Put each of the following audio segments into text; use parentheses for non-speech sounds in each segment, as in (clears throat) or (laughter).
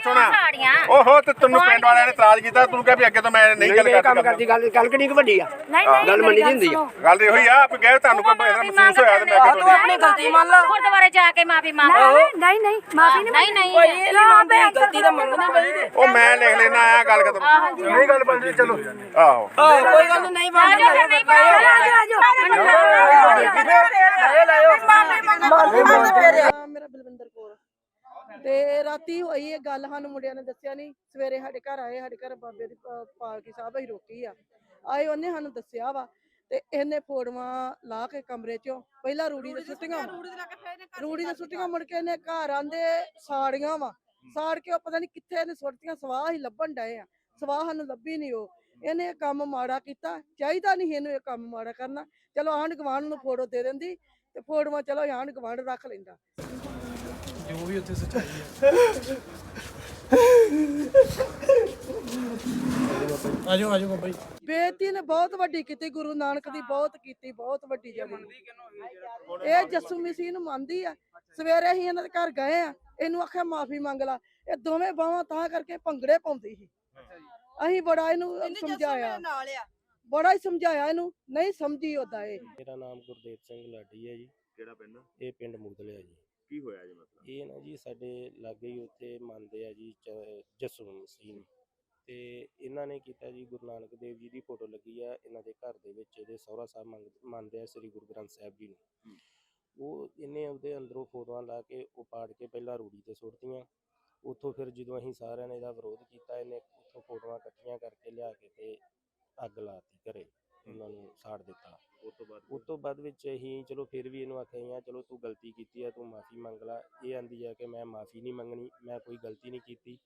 ਸੁਣਾ। ਓਹੋ ਤੇ ਤੈਨੂੰ ਪਿੰਡ ਵਾਲਿਆਂ ਨੇ ਇਤਰਾਜ਼ ਕੀਤਾ ਤੂੰ ਕਿਹਾ ਵੀ ਅੱਗੇ ਤੋਂ ਮੈਂ ਨਹੀਂ ਗੱਲ ਕੰਮ ਕਰਦਾ ਕਰਦੀ ਗੱਲ ਗੱਲ ਕਿੰਨੀ ਕੁ ਵੱਡੀ ਆ? ਨਹੀਂ ਨਹੀਂ ਗੱਲ ਮੰਨੀ ਦੀ ਹੁੰਦੀ ਆ। ਗੱਲ ਇਹੋ ਹੀ ਆ ਵੀ ਗਏ ਤੁਹਾਨੂੰ ਕੋਈ ਮਹਿਸੂਸ ਹੋਇਆ ਤੇ ਮੈਂ ਅੱਗੇ ਤੋਂ ਆਪਣੀ ਗਲਤੀ ਮੰਨ ਲਾ। ਗੁਰਦੁਆਰੇ ਜਾ ਕੇ ਮਾਫੀ ਮੰਗ ਨਹੀਂ ਨਹੀਂ ਮਾਫੀ ਨਹੀਂ ਨਹੀਂ ਭਾਈ ਇਹ ਨਹੀਂ ਗਲਤੀ ਤਾਂ ਮੰਨਣੀ ਚਾਹੀਦੀ ਉਹ ਮੈਂ ਲਿਖ ਲੈਣਾ ਆ ਗੱਲ ਖਤਮ। ਨਹੀਂ ਗੱਲ ਬਣਦੀ ਚਲੋ। ਆਹੋ। ਕੋਈ ਗੱਲ ਨਹੀਂ ਆਜੋ ਫਿਰ ਨਹੀਂ ਮੇਰਾ ਬਲਵਿੰਦਰ ਕੌਰ ਤੇ ਰਾਤੀ ਹੋਈ ਇਹ ਗੱਲ ਸਾਨੂੰ ਮੁੰਡਿਆਂ ਨੇ ਦੱਸਿਆ ਨਹੀਂ ਸਵੇਰੇ ਸਾਡੇ ਘਰ ਆਏ ਸਾਡੇ ਘਰ ਬਾਬੇ ਦੀ ਪ- ਪਾਲਕੀ ਸਾਹਿਬ ਅਸੀਂ ਰੋਕੀ ਆ। ਆਏ ਉਹਨੇ ਸਾਨੂੰ ਦੱਸਿਆ ਵਾ ਤੇ ਇਹਨੇ ਫੋੜਵਾ ਲਾ ਕੇ ਕਮਰੇ ਚੋਂ ਪਹਿਲਾਂ ਰੂੜੀ ਦੇ ਸੁੱਟੀਆਂ ਰੂੜੀ ਦੇ ਸੁੱਟੀਆਂ। ਮੁੜ ਕੇ ਇਹਨੇ ਘਰ ਆਂਦੇ ਸਾੜੀਆਂ ਵਾ ਸਾੜ ਕੇ ਉਹ ਪਤਾ ਨਹੀਂ ਕਿੱਥੇ ਇਹਨੇ ਸੁੱਟੀਆਂ ਸਵਾਹ ਹੀ ਲੱਭਣ ਡਏ ਆ। ਸਵਾਹ ਸਾਨੂੰ ਲੱਭੀ ਨਹੀਂ ਉਹ। ਇਹਨੇ ਇਹ ਕੰਮ ਮਾੜਾ ਕੀਤਾ ਚਾਹੀਦਾ ਨਹੀਂ ਇਹਨੂੰ ਇਹ ਕੰਮ ਮਾੜਾ ਕਰਨਾ। ਚਲੋ ਆਂਢ ਗੁਆਂਢ ਨੂੰ ਫੋਟੋ ਦੇ ਦਿੰਦੀ ਤੇ ਫੋਟੋਆਂ ਚਲੋ ਆਂਢ ਗੁਆਂਢ ਰੱਖ ਲੈਂਦਾ। ਆਜੋ ਆਜੋ ਬਾਬਾ ਜੀ। ਬੇਟੀ ਨੇ ਬਹੁਤ ਵੱਡੀ ਕੀਤੀ ਗੁਰੂ ਨਾਨਕ ਦੀ ਬਹੁਤ ਕੀਤੀ ਬਹੁਤ ਵੱਡੀ ਜਿਹੜੀ। ਇਹ ਜੱਸੂ ਮਸੀਹ ਨੂੰ ਮੰਨਦੀ ਆ। ਸਵੇਰੇ ਹੀ ਇਹਨਾਂ ਦੇ ਘਰ ਗਏ ਆ ਇਹਨੂੰ ਆਖਿਆ ਮਾਫੀ ਮੰਗ ਲਾ। ਇਹ ਦੋਵੇਂ ਬਾਹਾਂ ਤਾਂ ਕਰਕੇ ਭੰਗੜੇ ਪਾਉਂਦੀ ਸੀ। ਅਸੀਂ ਬੜਾ ਇਹਨੂੰ ਸਮਝਾਇਆ। ਬੜਾ ਹੀ ਸਮਝਾਇਆ ਇਹਨੂੰ ਨਹੀਂ ਸਮਝੀ ਉਹਦਾ ਇਹ। ਮੇਰਾ ਨਾਮ ਗੁਰਦੇਵ ਸਿੰਘ ਲਾਡੀ ਹੈ ਜੀ। ਕਿਹੜਾ ਪਿੰਡ? ਇਹ ਪਿੰਡ ਮੁਗਦਲਿਆ ਜੀ। ਕੀ ਹੋਇਆ ਜੀ ਮਸਲਾ ਇਹ ਨਾ ਜੀ ਸਾਡੇ ਲਾਗੇ ਹੀ ਉੱਥੇ ਮੰਨਦੇ ਆ ਜੀ ਚ- ਜੱਸੂ ਮਸੀਹ ਨੂੰ ਤੇ ਇਹਨਾਂ ਨੇ ਕੀਤਾ ਜੀ ਗੁਰੂ ਨਾਨਕ ਦੇਵ ਜੀ ਦੀ ਫੋਟੋ ਲੱਗੀ ਆ ਇਹਨਾਂ ਦੇ ਘਰ ਦੇ ਵਿੱਚ ਇਹਦੇ ਸਹੁਰਾ ਸਾਹਿਬ ਮੰਗ- ਮੰਨਦੇ ਆ ਸ੍ਰੀ ਗੁਰੂ ਗ੍ਰੰਥ ਸਾਹਿਬ ਜੀ ਨੂੰ। ਉਹ ਇਹਨੇ ਉਹਦੇ ਅੰਦਰੋਂ ਫੋਟੋਆਂ ਲਾ ਕੇ ਉਹ ਪਾੜ ਕੇ ਪਹਿਲਾਂ ਰੂੜੀ ਤੇ ਸੁੱਟਤੀਆਂ। ਉੱਥੋਂ ਫਿਰ ਜਦੋਂ ਅਸੀਂ ਸਾਰਿਆਂ ਨੇ ਇਹਦਾ ਵਿਰੋਧ ਕੀਤਾ ਇਹਨੇ ਉੱਥੋਂ ਫੋਟੋਆਂ ਇਕੱਠੀਆਂ ਕਰਕੇ ਲਿਆ ਕੇ ਤੇ ਅੱਗ ਲਾਤੀ ਘਰੇ। ਉਹਨਾਂ ਨੂੰ ਸਾੜ ਦਿੱਤਾ। ਉਸ ਤੋਂ ਬਾਅਦ ਉਸ ਤੋਂ ਬਾਅਦ ਵਿੱਚ ਅਸੀਂ ਚਲੋ ਫਿਰ ਵੀ ਇਹਨੂੰ ਆਖਿਆ ਆ ਚਲੋ ਤੂੰ ਗਲਤੀ ਕੀਤੀ ਆ ਤੂੰ ਮਾਫੀ ਮੰਗ ਲੈ। ਇਹ ਆਂਦੀ ਆ ਕਿ ਮੈਂ ਮਾਫੀ ਨਹੀਂ ਮੰਗਣੀ ਮੈਂ ਕੋਈ ਗਲਤੀ ਨਹੀਂ ਕੀਤੀ।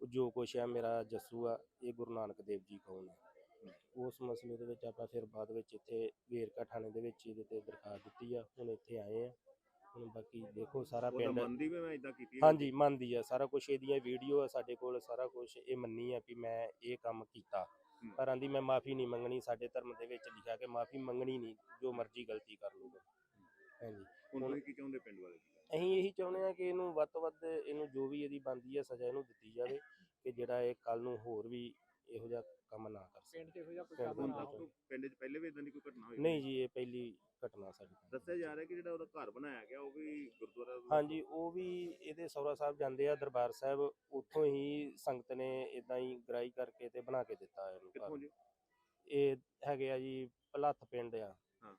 ਜੋ ਕੁਛ ਆ ਮੇਰਾ ਜੱਸੂ ਆ ਇਹ ਗੁਰੂ ਨਾਨਕ ਦੇਵ ਜੀ ਕੌਣ ਆ? ਉਸ ਮਸਲੇ ਦੇ ਵਿੱਚ ਆਪਾਂ ਫਿਰ ਬਾਅਦ ਵਿੱਚ ਇੱਥੇ ਵੇਰਕਾ ਥਾਣੇ ਦੇ ਵਿੱਚ ਇਹਦੇ ਤੇ ਦਰਖਾਸਤ ਦਿੱਤੀ ਆ ਹੁਣ ਇੱਥੇ ਆਏ ਆ। ਹੁਣ ਬਾਕੀ ਦੇਖੋ ਸਾਰਾ ਪਿੰਡ ਮੰਨਦੀ ਵੀ ਮੈਂ ਇਦਾਂ ਕੀਤੀ। ਹਾਂਜੀ ਮੰਨਦੀ ਆ। ਸਾਰਾ ਕੁਝ ਇਹਦੀਆਂ ਵੀਡੀਓ ਆ ਸਾਡੇ ਕੋਲ ਸਾਰਾ ਕੁਝ ਇਹ ਮੰਨੀ ਆ ਵੀ ਮੈਂ ਇਹ ਕੰਮ ਕੀਤਾ। ਪਰ ਆਂਦੀ ਮੈਂ ਮਾਫੀ ਨਹੀਂ ਮੰਗਣੀ ਸਾਡੇ ਧਰਮ ਦੇ ਵਿੱਚ ਲਿਖਿਆ ਕਿ ਮਾਫੀ ਮੰਗਣੀ ਨਹੀਂ ਜੋ ਮਰਜ਼ੀ ਗਲਤੀ ਕਰ ਲੂਗਾ ਹਾਂਜੀ। ਹੁਣ ਤੁਸੀਂ ਕੀ ਚਾਹੁੰਦੇ ਪਿੰਡ ਵਾਲੇ ਅਸੀਂ ਇਹੀ ਚਾਹੁੰਦੇ ਆ ਕਿ ਇਹਨੂੰ ਵੱਧ ਤੋਂ ਵੱਧ ਇਹਨੂੰ ਜੋ ਵੀ ਇਹਦੀ ਬਣਦੀ ਹੈ ਸਜ਼ਾ ਇਹਨੂੰ ਦਿੱਤੀ ਜਾਵੇ ਕਿ ਜਿਹੜਾ ਇਹ ਕੱਲ ਨੂੰ ਹੋਰ ਵੀ ਇਹੋ ਜਿਹਾ ਕੰਮ ਨਾ ਕਰ ਪਿੰਡ 'ਚ ਇਹੋ ਜਿਹਾ ਕੋਈ ਪਿੰਡ ਕੰਮ ਨਾ ਤੱਕ ਪਿੰਡ 'ਚ ਪਹਿਲੇ ਵੀ ਇਦਾਂ ਦੀ ਕੋਈ ਘਟਨਾ ਹੋਈ ਨਹੀਂ ਜੀ ਇਹ ਪਹਿਲੀ ਘਟਨਾ ਸਾਡੀ ਪਿੰਡ। ਦੱਸਿਆ ਜਾ ਰਿਹਾ ਕਿ ਜਿਹੜਾ ਉਹਦਾ ਘਰ ਬਣਾਇਆ ਗਿਆ ਉਹ ਵੀ ਗੁਰਦੁਆਰਾ ਹਾਂਜੀ ਉਹ ਵੀ ਇਹਦੇ ਸਹੁਰਾ ਸਾਹਿਬ ਜਾਂਦੇ ਆ ਦਰਬਾਰ ਸਾਹਿਬ ਉੱਥੋਂ ਹੀ ਸੰਗਤ ਨੇ ਇਦਾਂ ਹੀ ਗਰਾਈ ਕਰਕੇ ਤੇ ਬਣਾ ਕੇ ਦਿੱਤਾ ਇਹਨੂੰ ਘਰ। ਕਿੱਥੋਂ ਜੀ? ਇਹ ਹੈਗੇ ਆ ਜੀ ਭਲੱਥ ਪਿੰਡ ਆ। ਹਾਂ।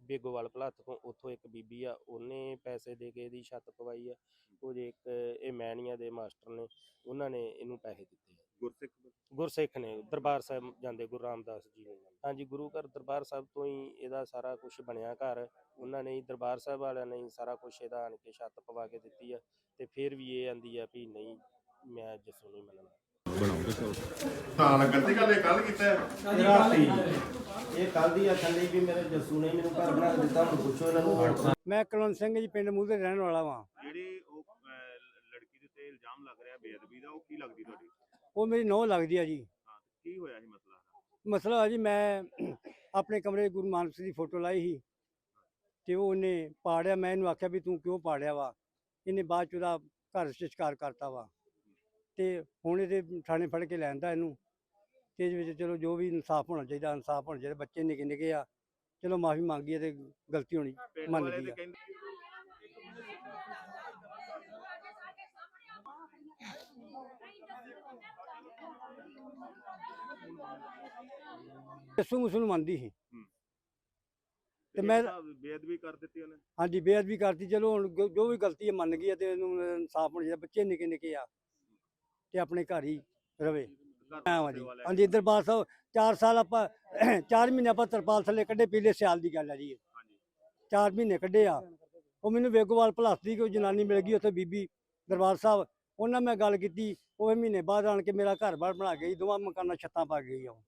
ਬੇਗੋਵਾਲ ਭਲੱਥ ਤੋਂ ਉੱਥੋਂ ਇੱਕ ਬੀਬੀ ਆ ਉਹਨੇ ਪੈਸੇ ਦੇ ਕੇ ਇਹਦੀ ਛੱਤ ਪਵਾਈ ਆ। ਉਹ ਜੇ ਇੱਕ ਇਹ ਮੈਣੀਆਂ ਦੇ ਮਾਸਟਰ ਨੇ ਉਹਨਾਂ ਨੇ ਇਹਨੂੰ ਪੈਸੇ ਦਿੱਤੇ। ਗੁਰਸਿੱਖ ਗੁਰਸਿੱਖ ਨੇ ਦਰਬਾਰ ਸਾਹਿਬ ਜਾਂਦੇ ਗੁਰੂ ਰਾਮਦਾਸ ਜੀ ਨੇ ਹਾਂਜੀ ਗੁਰੂ ਘਰ ਦਰਬਾਰ ਸਾਹਿਬ ਤੋਂ ਹੀ ਇਹਦਾ ਸਾਰਾ ਕੁਝ ਬਣਿਆ ਘਰ। ਉਹਨਾਂ ਨੇ ਹੀ ਦਰਬਾਰ ਸਾਹਿਬ ਵਾਲਿਆਂ ਨੇ ਹੀ ਸਾਰਾ ਕੁਝ ਇਹਦਾ ਆਣ ਕੇ ਛੱਤ ਪਵਾ ਕੇ ਦਿੱਤੀ ਆ ਤੇ ਫਿਰ ਵੀ ਇਹ ਆਂਦੀ ਆ ਵੀ ਨਹੀਂ ਮੈਂ ਜੱਸੂ ਨਹੀਂ ਮੰਨਣਾ। ਤਾਂ ਲੱਗਣ ਦੀ ਗੱਲ ਇਹ ਕੱਲ ਕੀਤਾ ਹੈ? ਰਾਤੀ। ਇਹ ਕੱਲ ਦੀ ਆਖਣ ਲਈ ਵੀ ਮੇਰੇ ਜੱਸੂ ਨੇ ਮੈਨੂੰ ਘਰ ਬਣਾ ਕੇ ਦਿੱਤਾ ਹੁਣ ਪੁੱਛੋ ਇਹਨਾਂ ਨੂੰ ਮੈਂ ਕੁਲਵੰਤ ਸਿੰਘ ਜੀ ਪਿੰਡ ਮੂਹਰੇ ਰਹਿਣ ਵਾਲਾ ਵਾਂ। ਜਿਹੜੀ ਉਹ ਅਹ, ਲੜਕੀ ਦੇ ਉੱਤੇ ਇਲਜ਼ਾਮ ਲੱਗ ਰਿਹਾ ਬੇਅਦਬੀ ਦਾ ਉਹ ਕੀ ਲੱਗਦੀ ਤੁਹਾਡੀ? ਉਹ ਮੇਰੀ ਨੌ ਲੱਗਦੀ ਆ ਜੀ। ਹਾਂ ਕੀ ਹੋਇਆ ਸੀ ਮਸਲਾ? ਮਸਲਾ ਆ ਜੀ ਮੈਂ (clears throat) ਆਪਣੇ ਕਮਰੇ 'ਚ ਗੁਰੂ ਨਾਨਕ ਸਿੰਘ ਦੀ ਫੋਟੋ ਲਾਈ ਸੀ। ਤੇ ਉਹ ਉਹਨੇ ਪਾੜਿਆ ਮੈਂ ਇਹਨੂੰ ਆਖਿਆ ਵੀ ਤੂੰ ਕਿਉਂ ਪਾੜਿਆ ਵਾ? ਇਹਨੇ ਬਾਅਦ ਚ ਉਹਦਾ ਘਰ ਸ਼ਿਕਾਰ ਕਰਤਾ ਵਾ। ਤੇ ਹੁਣ ਇਹਦੇ ਥਾਣੇ ਫੜ ਕੇ ਲੈਂਦਾ ਇਹਨੂੰ। ਤੇ ਇਹਦੇ ਵਿੱਚ ਚਲੋ ਜੋ ਵੀ ਇਨਸਾਫ ਹੋਣਾ ਚਾਹੀਦਾ ਇਨਸਾਫ ਹੋਣਾ ਚਾਹੀਦਾ ਬੱਚੇ ਨਿੱਕੇ ਨਿੱਕੇ ਆ। ਚਲੋ ਮਾਫੀ ਮੰਗੀ ਤੇ ਗਲਤੀ ਹੋਣੀ ਮੰਨ ਤੇ ਆ। ਜੱਸੂ ਮੁਸਲਮਾਨ ਮੰਨਦੀ ਸੀ। ਤੇ ਮੈਂ- ਬੇਅਦਬੀ ਕਰ ਦਿੱਤੀ ਉਹਨੇ। ਹਾਂਜੀ ਬੇਅਦਬੀ ਕਰਤੀ। ਚਲੋ ਹੁਣ ਜੋ- ਜੋ ਵੀ ਗਲਤੀ ਹੈ ਮੰਨ ਗਈ ਹੈ ਤੇ ਇਹਨੂੰ ਇਨਸਾਫ ਹੋਣਾ ਚਾਹੀਦਾ। ਬੱਚੇ ਨਿੱਕੇ ਨਿੱਕੇ ਆ ਤੇ ਆਪਣੇ ਘਰ ਹੀ ਰਵੇ। ਵਾਲੇ ਜੀ। ਹਾਂਜੀ ਦਰਬਾਰ ਸਾਹਿਬ 4 ਸਾਲ ਆਪਾਂ (clears throat) 4 ਮਹੀਨੇ ਆਪਾਂ ਤਰਪਾਲ ਥੱਲੇ ਕੱਢੇ ਪਿਛਲੇ ਸਿਆਲ ਦੀ ਗੱਲ ਹੈ ਜੀ। ਹਾਂਜੀ। 4 ਮਹੀਨੇ ਕੱਢੇ ਆ। ਉਹ ਮੈਨੂੰ ਵੇਗੋਵਾਲ ਭਲਾਸ ਦੀ ਕੋਈ ਜਨਾਨੀ ਮਿਲ ਗਈ ਉੱਥੇ ਬੀਬੀ ਦਰਬਾਰ ਸਾਹਿਬ। ਉਹਨਾਂ ਮੈਂ ਗੱਲ ਕੀਤੀ ਉਹ ਮਹੀਨੇ ਬਾਅਦ ਆਣ ਕੇ ਮੇਰਾ ਘਰ ਬਾਰ ਬਣਾ ਗਈ ਦੋਵਾਂ ਮਕਾਨਾਂ ਛੱਤਾਂ ਪਾ ਗਈ ਆ ਉਹ।